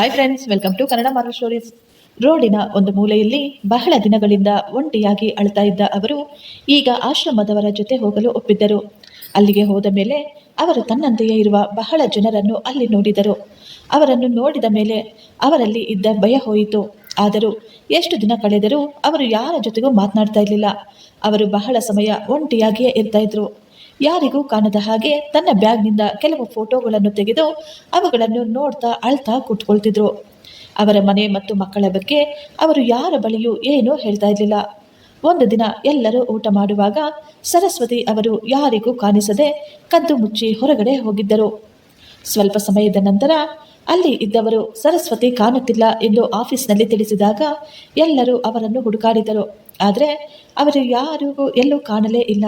Hi friends welcome to Kannada marvel stories ರೋಡಿನ ಒಂದು ಮೂಲೆಯಲ್ಲಿ ಬಹಳ ದಿನಗಳಿಂದ ಒಂಟಿಯಾಗಿ ಅಳ್ತಾ ಇದ್ದ ಅವರು ಈಗ ಆಶ್ರಮದವರ ಜೊತೆ ಹೋಗಲು ಒಪ್ಪಿದ್ದರು. ಅಲ್ಲಿಗೆ ಹೋದ ಮೇಲೆ ಅವರು ತನ್ನಂತೆಯೇ ಇರುವ ಬಹಳ ಜನರನ್ನು ಅಲ್ಲಿ ನೋಡಿದರು. ಅವರನ್ನು ನೋಡಿದ ಮೇಲೆ ಅವರಲ್ಲಿ ಇದ್ದ ಭಯ ಹೋಯಿತು. ಆದರೂ ಎಷ್ಟು ದಿನ ಕಳೆದರೂ ಅವರು ಯಾರ ಜೊತೆಗೂ ಮಾತನಾಡ್ತಾ ಇರಲಿಲ್ಲ. ಅವರು ಬಹಳ ಸಮಯ ಒಂಟಿಯಾಗಿಯೇ ಇರ್ತಾ ಇದ್ರು. ಯಾರಿಗೂ ಕಾಣದ ಹಾಗೆ ತನ್ನ ಬ್ಯಾಗ್ನಿಂದ ಕೆಲವು ಫೋಟೋಗಳನ್ನು ತೆಗೆದು ಅವುಗಳನ್ನು ನೋಡ್ತಾ ಅಳ್ತಾ ಕೂತ್ಕೊಳ್ತಿದ್ರು. ಅವರ ಮನೆ ಮತ್ತು ಮಕ್ಕಳ ಬಗ್ಗೆ ಅವರು ಯಾರ ಬಳಿಯೂ ಏನೂ ಹೇಳ್ತಾ ಇರಲಿಲ್ಲ. ಒಂದು ದಿನ ಎಲ್ಲರೂ ಊಟ ಮಾಡುವಾಗ ಸರಸ್ವತಿ ಅವರು ಯಾರಿಗೂ ಕಾಣಿಸದೆ ಕದ್ದು ಮುಚ್ಚಿ ಹೊರಗಡೆ ಹೋಗಿದ್ದರು. ಸ್ವಲ್ಪ ಸಮಯದ ನಂತರ ಅಲ್ಲಿ ಇದ್ದವರು ಸರಸ್ವತಿ ಕಾಣುತ್ತಿಲ್ಲ ಎಂದು ಆಫೀಸ್ನಲ್ಲಿ ತಿಳಿಸಿದಾಗ ಎಲ್ಲರೂ ಅವರನ್ನು ಹುಡುಕಾಡಿದರು. ಆದರೆ ಅವರು ಯಾರಿಗೂ ಎಲ್ಲೂ ಕಾಣಲೇ ಇಲ್ಲ.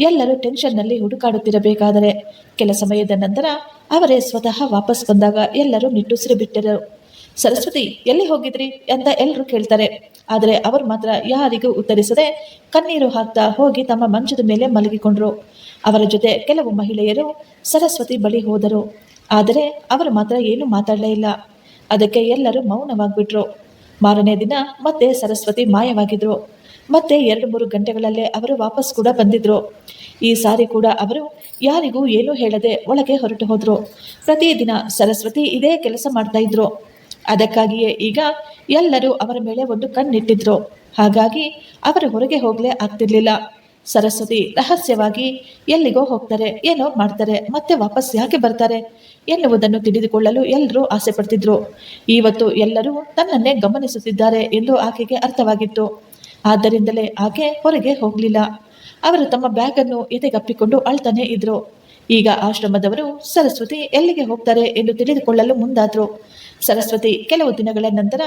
ಎಲ್ಲರೂ ಟೆನ್ಷನ್ನಲ್ಲಿ ಹುಡುಕಾಡುತ್ತಿರಬೇಕಾದರೆ ಕೆಲ ಸಮಯದ ನಂತರ ಅವರೇ ಸ್ವತಃ ವಾಪಸ್ ಬಂದಾಗ ಎಲ್ಲರೂ ನಿಟ್ಟುಸಿರು ಬಿಟ್ಟರು ಸರಸ್ವತಿ, ಎಲ್ಲಿ ಹೋಗಿದ್ರಿ ಅಂತ ಎಲ್ಲರೂ ಕೇಳ್ತಾರೆ. ಆದರೆ ಅವರು ಮಾತ್ರ ಯಾರಿಗೂ ಉತ್ತರಿಸದೆ ಕಣ್ಣೀರು ಹಾಕ್ತಾ ಹೋಗಿ ತಮ್ಮ ಮಂಚದ ಮೇಲೆ ಮಲಗಿಕೊಂಡ್ರು. ಅವರ ಜೊತೆ ಕೆಲವು ಮಹಿಳೆಯರು ಸರಸ್ವತಿ ಬಳಿ ಹೋದರು. ಆದರೆ ಅವರು ಮಾತ್ರ ಏನು ಮಾತಾಡಲೇ ಇಲ್ಲ. ಅದಕ್ಕೆ ಎಲ್ಲರೂ ಮೌನವಾಗಿಬಿಟ್ರು. ಮಾರನೇ ದಿನ ಮತ್ತೆ ಸರಸ್ವತಿ ಮಾಯವಾಗಿದ್ರು. ಮತ್ತೆ ಎರಡು ಮೂರು ಗಂಟೆಗಳಲ್ಲೇ ಅವರು ವಾಪಸ್ ಕೂಡ ಬಂದಿದ್ರು. ಈ ಸಾರಿ ಕೂಡ ಅವರು ಯಾರಿಗೂ ಏನೂ ಹೇಳದೆ ಒಳಗೆ ಹೊರಟು ಹೋದ್ರು. ಪ್ರತಿದಿನ ಸರಸ್ವತಿ ಇದೇ ಕೆಲಸ ಮಾಡ್ತಾ ಇದ್ರು. ಅದಕ್ಕಾಗಿಯೇ ಈಗ ಎಲ್ಲರೂ ಅವರ ಮೇಲೆ ಒಂದು ಕಣ್ಣಿಟ್ಟಿದ್ರು. ಹಾಗಾಗಿ ಅವರು ಹೊರಗೆ ಹೋಗಲೇ ಆಗ್ತಿರ್ಲಿಲ್ಲ. ಸರಸ್ವತಿ ರಹಸ್ಯವಾಗಿ ಎಲ್ಲಿಗೋ ಹೋಗ್ತಾರೆ, ಏನೋ ಮಾಡ್ತಾರೆ, ಮತ್ತೆ ವಾಪಸ್ ಯಾಕೆ ಬರ್ತಾರೆ ಎನ್ನುವುದನ್ನು ತಿಳಿದುಕೊಳ್ಳಲು ಎಲ್ಲರೂ ಆಸೆ ಪಡ್ತಿದ್ರು. ಇವತ್ತು ಎಲ್ಲರೂ ತನ್ನನ್ನೇ ಗಮನಿಸುತ್ತಿದ್ದಾರೆ ಎಂದು ಆಕೆಗೆ ಅರ್ಥವಾಗಿತ್ತು. ಆದ್ದರಿಂದಲೇ ಆಕೆ ಹೊರಗೆ ಹೋಗಲಿಲ್ಲ. ಅವರು ತಮ್ಮ ಬ್ಯಾಗನ್ನು ಎದೆಗಪ್ಪಿಕೊಂಡು ಅಳ್ತಾನೆ ಇದ್ರು. ಈಗ ಆಶ್ರಮದವರು ಸರಸ್ವತಿ ಎಲ್ಲಿಗೆ ಹೋಗ್ತಾರೆ ಎಂದು ತಿಳಿದುಕೊಳ್ಳಲು ಮುಂದಾದ್ರು. ಸರಸ್ವತಿ ಕೆಲವು ದಿನಗಳ ನಂತರ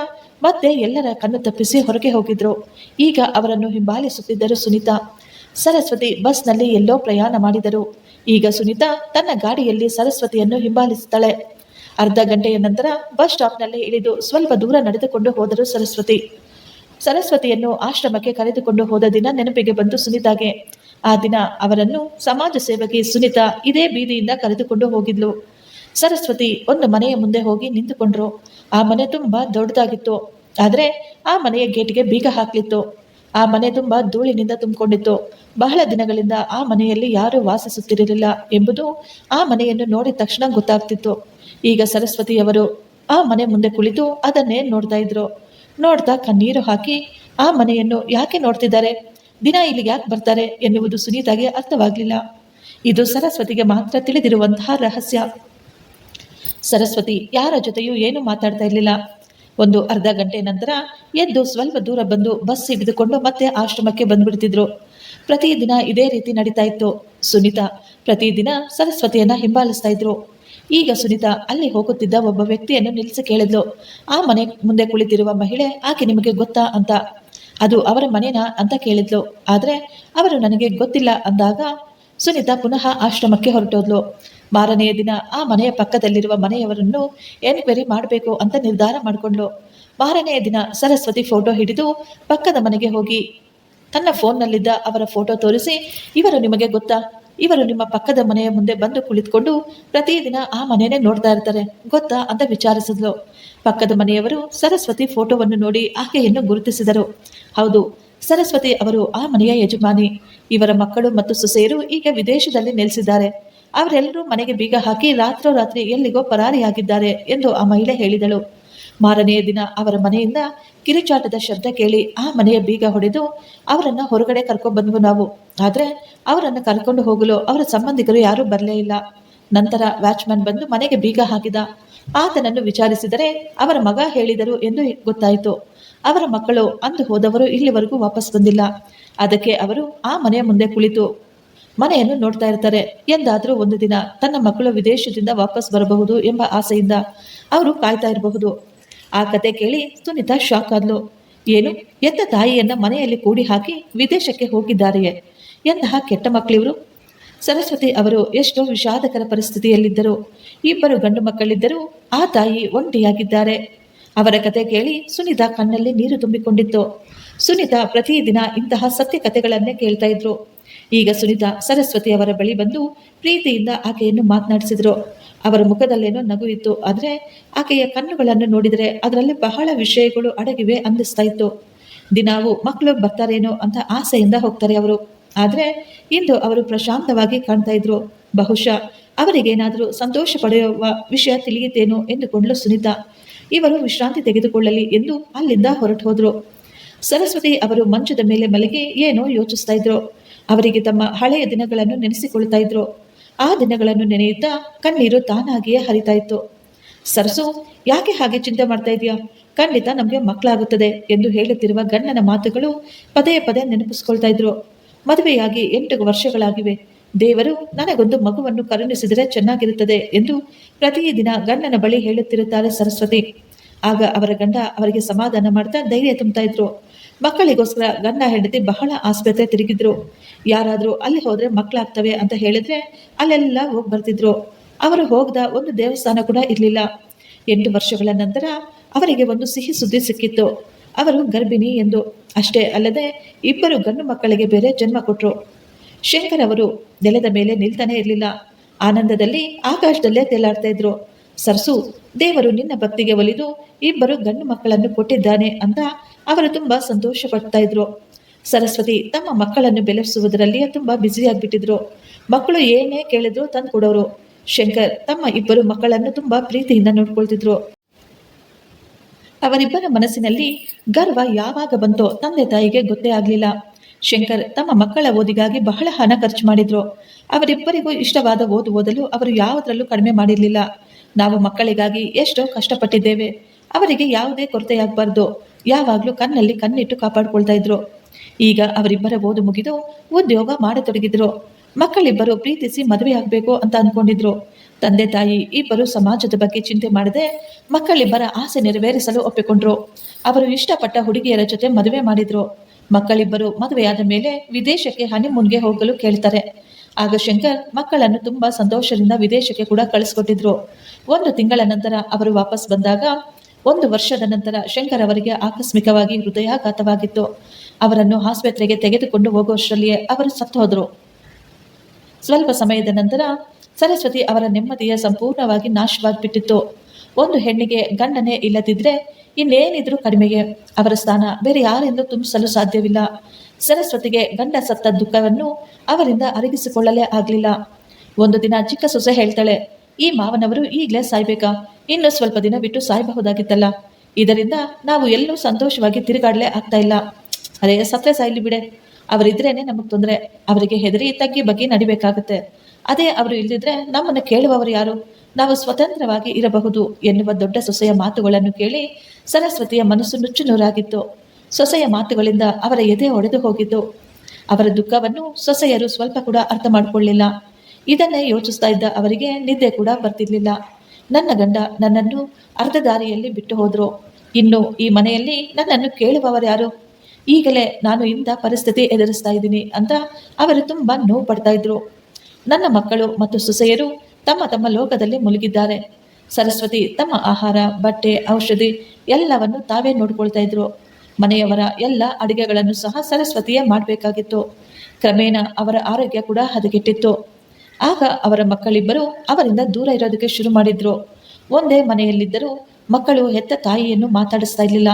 ಮತ್ತೆ ಎಲ್ಲರ ಕಣ್ಣು ತಪ್ಪಿಸಿ ಹೊರಗೆ ಹೋಗಿದ್ರು. ಈಗ ಅವರನ್ನು ಹಿಂಬಾಲಿಸುತ್ತಿದ್ದರು ಸುನೀತಾ. ಸರಸ್ವತಿ ಬಸ್ನಲ್ಲಿ ಎಲ್ಲೋ ಪ್ರಯಾಣ ಮಾಡಿದರು. ಈಗ ಸುನೀತಾ ತನ್ನ ಗಾಡಿಯಲ್ಲಿ ಸರಸ್ವತಿಯನ್ನು ಹಿಂಬಾಲಿಸುತ್ತಾಳೆ. ಅರ್ಧ ಗಂಟೆಯ ನಂತರ ಬಸ್ ಸ್ಟಾಪ್ನಲ್ಲಿ ಇಳಿದು ಸ್ವಲ್ಪ ದೂರ ನಡೆದುಕೊಂಡು ಹೋದರು ಸರಸ್ವತಿ. ಸರಸ್ವತಿಯನ್ನು ಆಶ್ರಮಕ್ಕೆ ಕರೆದುಕೊಂಡು ಹೋದ ದಿನ ನೆನಪಿಗೆ ಬಂತು ಸುನಿತಾಗೆ, ಆ ದಿನ ಅವರನ್ನು ಸಮಾಜ ಸೇವಕಿ ಸುನಿತಾ ಇದೇ ಬೀದಿಯಿಂದ ಕರೆದುಕೊಂಡು ಹೋಗಿದ್ಲು. ಸರಸ್ವತಿ ಒಂದು ಮನೆಯ ಮುಂದೆ ಹೋಗಿ ನಿಂತುಕೊಂಡ್ರು. ಆ ಮನೆ ತುಂಬಾ ದೊಡ್ಡದಾಗಿತ್ತು, ಆದರೆ ಆ ಮನೆಯ ಗೇಟ್ಗೆ ಬೀಗ ಹಾಕ್ಲಿತ್ತು. ಆ ಮನೆ ತುಂಬಾ ಧೂಳಿನಿಂದ ತುಂಬಿಕೊಂಡಿತ್ತು. ಬಹಳ ದಿನಗಳಿಂದ ಆ ಮನೆಯಲ್ಲಿ ಯಾರೂ ವಾಸಿಸುತ್ತಿರಲಿಲ್ಲ ಎಂಬುದು ಆ ಮನೆಯನ್ನು ನೋಡಿದ ತಕ್ಷಣ ಗೊತ್ತಾಗ್ತಿತ್ತು. ಈಗ ಸರಸ್ವತಿಯವರು ಆ ಮನೆ ಮುಂದೆ ಕುಳಿತು ಅದನ್ನೇ ನೋಡ್ತಾ ಇದ್ರು. ನೋಡ್ತಾ ಕಣ್ಣೀರು ಹಾಕಿ, ಆ ಮನೆಯನ್ನು ಯಾಕೆ ನೋಡ್ತಿದ್ದಾರೆ? ದಿನ ಇಲ್ಲಿ ಯಾಕೆ ಬರ್ತಾರೆ ಎನ್ನುವುದು ಸುನೀತಾಗೆ ಅರ್ಥವಾಗಲಿಲ್ಲ. ಇದು ಸರಸ್ವತಿಗೆ ಮಾತ್ರ ತಿಳಿದಿರುವಂತಹ ರಹಸ್ಯ. ಸರಸ್ವತಿ ಯಾರ ಜೊತೆಯೂ ಏನು ಮಾತಾಡ್ತಾ ಇರಲಿಲ್ಲ. ಒಂದು ಅರ್ಧ ಗಂಟೆ ನಂತರ ಎದ್ದು ಸ್ವಲ್ಪ ದೂರ ಬಂದು ಬಸ್ ಹಿಡಿದುಕೊಂಡು ಮತ್ತೆ ಆಶ್ರಮಕ್ಕೆ ಬಂದ್ಬಿಡ್ತಿದ್ರು. ಪ್ರತಿದಿನ ಇದೇ ರೀತಿ ನಡೀತಾ ಇತ್ತು. ಸುನೀತಾ ಪ್ರತಿದಿನ ಸರಸ್ವತಿಯನ್ನ ಹಿಂಬಾಲಿಸ್ತಾ ಇದ್ರು. ಈಗ ಸುನೀತಾ ಅಲ್ಲಿ ಹೋಗುತ್ತಿದ್ದ ಒಬ್ಬ ವ್ಯಕ್ತಿಯನ್ನು ನಿಲ್ಲಿಸಿ ಕೇಳಿದ್ಲು. ಆ ಮನೆ ಮುಂದೆ ಕುಳಿತಿರುವ ಮಹಿಳೆ, ಆಕೆ ನಿಮಗೆ ಗೊತ್ತಾ? ಅಂತ. ಅದು ಅವರ ಮನೆನಾ ಅಂತ ಕೇಳಿದ್ಲು. ಆದರೆ ಅವರು, ನನಗೆ ಗೊತ್ತಿಲ್ಲ ಅಂದಾಗ ಸುನಿತಾ ಪುನಃ ಆಶ್ರಮಕ್ಕೆ ಹೊರಟೋದ್ಲು. ಮಾರನೆಯ ದಿನ ಆ ಮನೆಯ ಪಕ್ಕದಲ್ಲಿರುವ ಮನೆಯವರನ್ನು ಎನ್ಕ್ವೈರಿ ಮಾಡಬೇಕು ಅಂತ ನಿರ್ಧಾರ ಮಾಡಿಕೊಂಡ್ಲು. ಮಾರನೆಯ ದಿನ ಸರಸ್ವತಿ ಫೋಟೋ ಹಿಡಿದು ಪಕ್ಕದ ಮನೆಗೆ ಹೋಗಿ ತನ್ನ ಫೋನ್ನಲ್ಲಿದ್ದ ಅವರ ಫೋಟೋ ತೋರಿಸಿ, ಇವರು ನಿಮಗೆ ಗೊತ್ತಾ? ಇವರು ನಿಮ್ಮ ಪಕ್ಕದ ಮನೆಯ ಮುಂದೆ ಬಂದು ಕುಳಿತುಕೊಂಡು ಪ್ರತಿದಿನ ಆ ಮನೆಯೇ ನೋಡ್ತಾ ಇರ್ತಾರೆ. ಗೊತ್ತಾ? ಅಂತ ವಿಚಾರಿಸಿದ್ಲು. ಪಕ್ಕದ ಮನೆಯವರು ಸರಸ್ವತಿ ಫೋಟೋವನ್ನು ನೋಡಿ ಆಕೆಯನ್ನು ಗುರುತಿಸಿದರು. ಹೌದು, ಸರಸ್ವತಿ ಅವರು ಆ ಮನೆಯ ಯಜಮಾನಿ. ಇವರ ಮಕ್ಕಳು ಮತ್ತು ಸೊಸೆಯರು ಈಗ ವಿದೇಶದಲ್ಲಿ ನೆಲೆಸಿದ್ದಾರೆ. ಅವರೆಲ್ಲರೂ ಮನೆಗೆ ಬೀಗ ಹಾಕಿ ರಾತ್ರೋರಾತ್ರಿ ಎಲ್ಲಿಗೋ ಪರಾರಿಯಾಗಿದ್ದಾರೆ ಎಂದು ಆ ಮಹಿಳೆ ಹೇಳಿದಳು. ಮಾರನೆಯ ದಿನ ಅವರ ಮನೆಯಿಂದ ಕಿರುಚಾಟದ ಶಬ್ದ ಕೇಳಿ ಆ ಮನೆಯ ಬೀಗ ಹೊಡೆದು ಅವರನ್ನು ಹೊರಗಡೆ ಕರ್ಕೊಂಡು ಬಂದ್ವು ನಾವು. ಆದರೆ ಅವರನ್ನು ಕರ್ಕೊಂಡು ಹೋಗಲು ಅವರ ಸಂಬಂಧಿಕರು ಯಾರೂ ಬರಲೇ ಇಲ್ಲ. ನಂತರ ವ್ಯಾಚ್ಮನ್ ಬಂದು ಮನೆಗೆ ಬೀಗ ಹಾಕಿದ. ಆತನನ್ನು ವಿಚಾರಿಸಿದರೆ ಅವರ ಮಗ ಹೇಳಿದರು ಎಂದು ಗೊತ್ತಾಯಿತು. ಅವರ ಮಕ್ಕಳು ಅಂದು ಹೋದವರು ಇಲ್ಲಿವರೆಗೂ ವಾಪಸ್ ಬಂದಿಲ್ಲ. ಅದಕ್ಕೆ ಅವರು ಆ ಮನೆಯ ಮುಂದೆ ಕುಳಿತು, ಮನೆಯನ್ನು ನೋಡ್ತಾ ಇರ್ತಾರೆ. ಎಂದಾದರೂ ಒಂದು ದಿನ ತನ್ನ ಮಕ್ಕಳು ವಿದೇಶದಿಂದ ವಾಪಸ್ ಬರಬಹುದು ಎಂಬ ಆಸೆಯಿಂದ ಅವರು ಕಾಯ್ತಾ ಇರಬಹುದು. ಆ ಕತೆ ಕೇಳಿ ಸುನಿತಾ ಶಾಕ್ ಆದ್ಲು. ಏನು ಎತ್ತ ತಾಯಿಯನ್ನ ಮನೆಯಲ್ಲಿ ಕೂಡಿ ಹಾಕಿ ವಿದೇಶಕ್ಕೆ ಹೋಗಿದ್ದಾರೆಯೇ? ಎಂತಹ ಕೆಟ್ಟ ಮಕ್ಕಳಿವರು ಸರಸ್ವತಿ ಅವರು ಎಷ್ಟೋ ವಿಷಾದಕರ ಪರಿಸ್ಥಿತಿಯಲ್ಲಿದ್ದರು. ಇಬ್ಬರು ಗಂಡು ಮಕ್ಕಳಿದ್ದರೂ ಆ ತಾಯಿ ಒಂಟಿಯಾಗಿದ್ದಾರೆ. ಅವರ ಕತೆ ಕೇಳಿ ಸುನಿತಾ ಕಣ್ಣಲ್ಲಿ ನೀರು ತುಂಬಿಕೊಂಡಿತ್ತು. ಸುನೀತಾ ಪ್ರತಿದಿನ ಇಂತಹ ಸತ್ಯ ಕಥೆಗಳನ್ನೇ ಕೇಳ್ತಾ ಇದ್ರು. ಈಗ ಸುನಿತಾ ಸರಸ್ವತಿ ಅವರ ಬಳಿ ಬಂದು ಪ್ರೀತಿಯಿಂದ ಆಕೆಯನ್ನು ಮಾತನಾಡಿಸಿದರು. ಅವರ ಮುಖದಲ್ಲೇನೋ ನಗು ಇತ್ತು ಆದರೆ ಆಕೆಯ ಕಣ್ಣುಗಳನ್ನು ನೋಡಿದರೆ ಅದರಲ್ಲಿ ಬಹಳ ವಿಷಯಗಳು ಅಡಗಿವೆ ಅನ್ನಿಸ್ತಾ ಇತ್ತು. ದಿನಾವು ಮಕ್ಕಳು ಬರ್ತಾರೇನೋ ಅಂತ ಆಸೆಯಿಂದ ಹೋಗ್ತಾರೆ ಅವರು. ಆದರೆ ಇಂದು ಅವರು ಪ್ರಶಾಂತವಾಗಿ ಕಾಣ್ತಾ ಇದ್ರು. ಬಹುಶಃ ಅವರಿಗೇನಾದರೂ ಸಂತೋಷ ಪಡೆಯುವ ವಿಷಯ ತಿಳಿಯುತ್ತೇನೋ ಎಂದುಕೊಂಡ್ಲು ಸುನಿತಾ. ಇವರು ವಿಶ್ರಾಂತಿ ತೆಗೆದುಕೊಳ್ಳಲಿ ಎಂದು ಅಲ್ಲಿಂದ ಹೊರಟು ಹೋದರು ಸರಸ್ವತಿ ಅವರು ಮಂಚದ ಮೇಲೆ ಮಲಗಿ ಏನೋ ಯೋಚಿಸ್ತಾ ಇದ್ರು. ಅವರಿಗೆ ತಮ್ಮ ಹಳೆಯ ದಿನಗಳನ್ನು ನೆನೆಸಿಕೊಳ್ತಾ ಇದ್ರು. ಆ ದಿನಗಳನ್ನು ನೆನೆಯುತ್ತಾ ಕಣ್ಣೀರು ತಾನಾಗಿಯೇ ಹರಿತಾ ಇತ್ತು ಸರಸು, ಯಾಕೆ ಹಾಗೆ ಚಿಂತೆ ಮಾಡ್ತಾ ಇದೆಯಾ ಖಂಡಿತ ನಮಗೆ ಮಕ್ಕಳಾಗುತ್ತದೆ ಎಂದು ಹೇಳುತ್ತಿರುವ ಗಂಡನ ಮಾತುಗಳು ಪದೇ ಪದೇ ನೆನಪಿಸ್ಕೊಳ್ತಾ ಇದ್ರು. ಮದುವೆಯಾಗಿ ಎಂಟು ವರ್ಷಗಳಾಗಿವೆ. ದೇವರು ನನಗೊಂದು ಮಗುವನ್ನು ಕರುಣಿಸಿದರೆ ಚೆನ್ನಾಗಿರುತ್ತದೆ ಎಂದು ಪ್ರತಿದಿನ ಗಂಡನ ಬಳಿ ಹೇಳುತ್ತಿರುತ್ತಾರೆ ಸರಸ್ವತಿ. ಆಗ ಅವರ ಗಂಡ ಅವರಿಗೆ ಸಮಾಧಾನ ಮಾಡ್ತಾ ಧೈರ್ಯ ತುಂಬ್ತಾ ಇದ್ರು. ಮಕ್ಕಳಿಗೋಸ್ಕರ ಗಂಡ ಹೆಂಡತಿ ಬಹಳ ಆಸ್ಪತ್ರೆ ತಿರುಗಿದ್ರು. ಯಾರಾದರೂ ಅಲ್ಲಿ ಹೋದರೆ ಮಕ್ಕಳಾಗ್ತವೆ ಅಂತ ಹೇಳಿದ್ರೆ ಅಲ್ಲೆಲ್ಲ ಹೋಗಿ ಬರ್ತಿದ್ರು. ಅವರು ಹೋಗದ ಒಂದು ದೇವಸ್ಥಾನ ಕೂಡ ಇರಲಿಲ್ಲ. ಎಂಟು ವರ್ಷಗಳ ನಂತರ ಅವರಿಗೆ ಒಂದು ಸಿಹಿ ಸುದ್ದಿ ಸಿಕ್ಕಿತ್ತು. ಅವರು ಗರ್ಭಿಣಿ ಎಂದು. ಅಷ್ಟೇ ಅಲ್ಲದೆ ಇಬ್ಬರು ಗಂಡು ಮಕ್ಕಳಿಗೆ ಬೇರೆ ಜನ್ಮ ಕೊಟ್ಟರು ಶೇಖರ್ ಅವರು ನೆಲದ ಮೇಲೆ ನಿಲ್ತಾನೆ ಇರಲಿಲ್ಲ. ಆನಂದದಲ್ಲಿ ಆಕಾಶದಲ್ಲೇ ತೇಲಾಡ್ತಾ ಇದ್ರು. ಸರ್ಸು, ದೇವರು ನಿನ್ನ ಭಕ್ತಿಗೆ ಒಲಿದು ಇಬ್ಬರು ಗಂಡು ಮಕ್ಕಳನ್ನು ಕೊಟ್ಟಿದ್ದಾನೆ ಅಂತ ಅವರು ತುಂಬ ಸಂತೋಷ ಪಡ್ತಾ ಇದ್ರು. ಸರಸ್ವತಿ ತಮ್ಮ ಮಕ್ಕಳನ್ನು ಬೆಲೆಸುವುದರಲ್ಲಿ ತುಂಬಾ ಬ್ಯುಸಿಯಾಗ್ಬಿಟ್ಟಿದ್ರು ಮಕ್ಕಳು ಏನೇ ಕೇಳಿದ್ರು ತಂದು ಕೊಡೋರು. ಶಂಕರ್ ತಮ್ಮ ಇಬ್ಬರು ಮಕ್ಕಳನ್ನು ತುಂಬಾ ಪ್ರೀತಿಯಿಂದ ನೋಡ್ಕೊಳ್ತಿದ್ರು. ಅವರಿಬ್ಬರ ಮನಸ್ಸಿನಲ್ಲಿ ಗರ್ವ ಯಾವಾಗ ಬಂತೋ ತಂದೆ ತಾಯಿಗೆ ಗೊತ್ತೇ ಆಗಲಿಲ್ಲ. ಶಂಕರ್ ತಮ್ಮ ಮಕ್ಕಳ ಓದಿಗಾಗಿ ಬಹಳ ಹಣ ಖರ್ಚು ಮಾಡಿದ್ರು. ಅವರಿಬ್ಬರಿಗೂ ಇಷ್ಟವಾದ ಓದು ಓದಲು ಅವರು ಯಾವುದರಲ್ಲೂ ಕಡಿಮೆ ಮಾಡಿರಲಿಲ್ಲ. ನಾವು ಮಕ್ಕಳಿಗಾಗಿ ಎಷ್ಟೋ ಕಷ್ಟಪಟ್ಟಿದ್ದೇವೆ. ಅವರಿಗೆ ಯಾವುದೇ ಕೊರತೆಯಾಗಬಾರ್ದು. ಯಾವಾಗಲೂ ಕಣ್ಣಲ್ಲಿ ಕಣ್ಣಿಟ್ಟು ಕಾಪಾಡ್ಕೊಳ್ತಾ ಇದ್ರು. ಈಗ ಅವರಿಬ್ಬರ ಓದು ಮುಗಿದು ಉದ್ಯೋಗ ಮಾಡತೊಡಗಿದ್ರು. ಮಕ್ಕಳಿಬ್ಬರು ಪ್ರೀತಿಸಿ ಮದುವೆಯಾಗಬೇಕು ಅಂತ ಅಂದ್ಕೊಂಡಿದ್ರು ತಂದೆ ತಾಯಿ ಇಬ್ಬರು ಸಮಾಜದ ಬಗ್ಗೆ ಚಿಂತೆ ಮಾಡದೆ ಮಕ್ಕಳಿಬ್ಬರ ಆಸೆ ನೆರವೇರಿಸಲು ಒಪ್ಪಿಕೊಂಡ್ರು. ಅವರು ಇಷ್ಟಪಟ್ಟ ಹುಡುಗಿಯರ ಜೊತೆ ಮದುವೆ ಮಾಡಿದ್ರು. ಮಕ್ಕಳಿಬ್ಬರು ಮದುವೆಯಾದ ಮೇಲೆ ವಿದೇಶಕ್ಕೆ ಹನಿಮೂನ್ಗೆ ಹೋಗಲು ಕೇಳ್ತಾರೆ. ಆಗ ಶಂಕರ್ ಮಕ್ಕಳನ್ನು ತುಂಬಾ ಸಂತೋಷದಿಂದ ವಿದೇಶಕ್ಕೆ ಕೂಡ ಕಳಿಸ್ಕೊಟ್ಟಿದ್ರು. ಒಂದು ತಿಂಗಳ ನಂತರ ಅವರು ವಾಪಸ್ ಬಂದಾಗ ಒಂದು ವರ್ಷದ ನಂತರ ಶಂಕರ್ ಅವರಿಗೆ ಆಕಸ್ಮಿಕವಾಗಿ ಹೃದಯಾಘಾತವಾಗಿತ್ತು. ಅವರನ್ನು ಆಸ್ಪತ್ರೆಗೆ ತೆಗೆದುಕೊಂಡು ಹೋಗುವಷ್ಟರಲ್ಲಿಯೇ ಅವರು ಸತ್ತು ಹೋದರು. ಸ್ವಲ್ಪ ಸಮಯದ ನಂತರ ಸರಸ್ವತಿ ಅವರ ನೆಮ್ಮದಿಯ ಸಂಪೂರ್ಣವಾಗಿ ನಾಶವಾಗಿಬಿಟ್ಟಿತ್ತು. ಒಂದು ಹೆಣ್ಣಿಗೆ ಗಂಡನೇ ಇಲ್ಲದಿದ್ದರೆ ಇನ್ನೇನಿದ್ರೂ ಕಡಿಮೆಗೆ. ಅವರ ಸ್ಥಾನ ಬೇರೆ ಯಾರೆಂದು ತುಂಬಿಸಲು ಸಾಧ್ಯವಿಲ್ಲ. ಸರಸ್ವತಿಗೆ ಗಂಡ ಸತ್ತ ದುಃಖವನ್ನು ಅವರಿಂದ ಅರಗಿಸಿಕೊಳ್ಳಲೇ ಆಗಲಿಲ್ಲ. ಒಂದು ದಿನ ಚಿಕ್ಕ ಸೊಸೆ ಹೇಳ್ತಾಳೆ, ಈ ಮಾವನವರು ಈಗಲೇ ಸಾಯ್ಬೇಕಾ? ಇನ್ನು ಸ್ವಲ್ಪ ದಿನ ಬಿಟ್ಟು ಸಾಯಬಹುದಾಗಿತ್ತಲ್ಲ. ಇದರಿಂದ ನಾವು ಎಲ್ಲೂ ಸಂತೋಷವಾಗಿ ತಿರುಗಾಡಲೇ ಆಗ್ತಾ ಇಲ್ಲ. ಅದೇ ಸತ್ರೆ ಸಾಯ್ಲಿ ಬಿಡೆ. ಅವರಿದ್ರೇನೆ ನಮಗೆ ತೊಂದರೆ. ಅವರಿಗೆ ಹೆದರಿ ತಗ್ಗಿ ಬಗ್ಗೆ ನಡಿಬೇಕಾಗುತ್ತೆ. ಅದೇ ಅವರು ಇಲ್ಲದಿದ್ರೆ ನಮ್ಮನ್ನು ಕೇಳುವವರು ಯಾರು? ನಾವು ಸ್ವತಂತ್ರವಾಗಿ ಇರಬಹುದು ಎನ್ನುವ ದೊಡ್ಡ ಸೊಸೆಯ ಮಾತುಗಳನ್ನು ಕೇಳಿ ಸರಸ್ವತಿಯ ಮನಸ್ಸು ನುಚ್ಚು ನೂರಾಗಿತ್ತು. ಸೊಸೆಯ ಮಾತುಗಳಿಂದ ಅವರ ಎದೆ ಒಡೆದು ಹೋಗಿದ್ದು ಅವರ ದುಃಖವನ್ನು ಸೊಸೆಯರು ಸ್ವಲ್ಪ ಕೂಡ ಅರ್ಥ ಮಾಡಿಕೊಳ್ಳಿಲ್ಲ. ಇದನ್ನೇ ಯೋಚಿಸ್ತಾ ಇದ್ದ ಅವರಿಗೆ ನಿದ್ದೆ ಕೂಡ ಬರ್ತಿರ್ಲಿಲ್ಲ. ನನ್ನ ಗಂಡ ನನ್ನನ್ನು ಅರ್ಧ ದಾರಿಯಲ್ಲಿ ಬಿಟ್ಟು ಹೋದರು. ಇನ್ನು ಈ ಮನೆಯಲ್ಲಿ ನನ್ನನ್ನು ಕೇಳುವವರು ಯಾರು? ಈಗಲೇ ನಾನು ಇಂಥ ಪರಿಸ್ಥಿತಿ ಎದುರಿಸ್ತಾ ಇದ್ದೀನಿ ಅಂತ ಅವರು ತುಂಬ ನೋವು ಪಡ್ತಾ ಇದ್ರು. ನನ್ನ ಮಕ್ಕಳು ಮತ್ತು ಸೊಸೆಯರು ತಮ್ಮ ತಮ್ಮ ಲೋಕದಲ್ಲಿ ಮುಳುಗಿದ್ದಾರೆ. ಸರಸ್ವತಿ ತಮ್ಮ ಆಹಾರ, ಬಟ್ಟೆ, ಔಷಧಿ ಎಲ್ಲವನ್ನು ತಾವೇ ನೋಡ್ಕೊಳ್ತಾ ಇದ್ರು. ಮನೆಯವರ ಎಲ್ಲ ಅಡುಗೆಗಳನ್ನು ಸಹ ಸರಸ್ವತಿಯೇ ಮಾಡಬೇಕಾಗಿತ್ತು. ಕ್ರಮೇಣ ಅವರ ಆರೋಗ್ಯ ಕೂಡ ಹದಗೆಟ್ಟಿತ್ತು. ಆಗ ಅವರ ಮಕ್ಕಳಿಬ್ಬರು ಅವರಿಂದ ದೂರ ಇರೋದಕ್ಕೆ ಶುರು ಮಾಡಿದ್ರು. ಒಂದೇ ಮನೆಯಲ್ಲಿದ್ದರೂ ಮಕ್ಕಳು ಹೆತ್ತ ತಾಯಿಯನ್ನು ಮಾತಾಡಿಸ್ತಾ ಇರಲಿಲ್ಲ.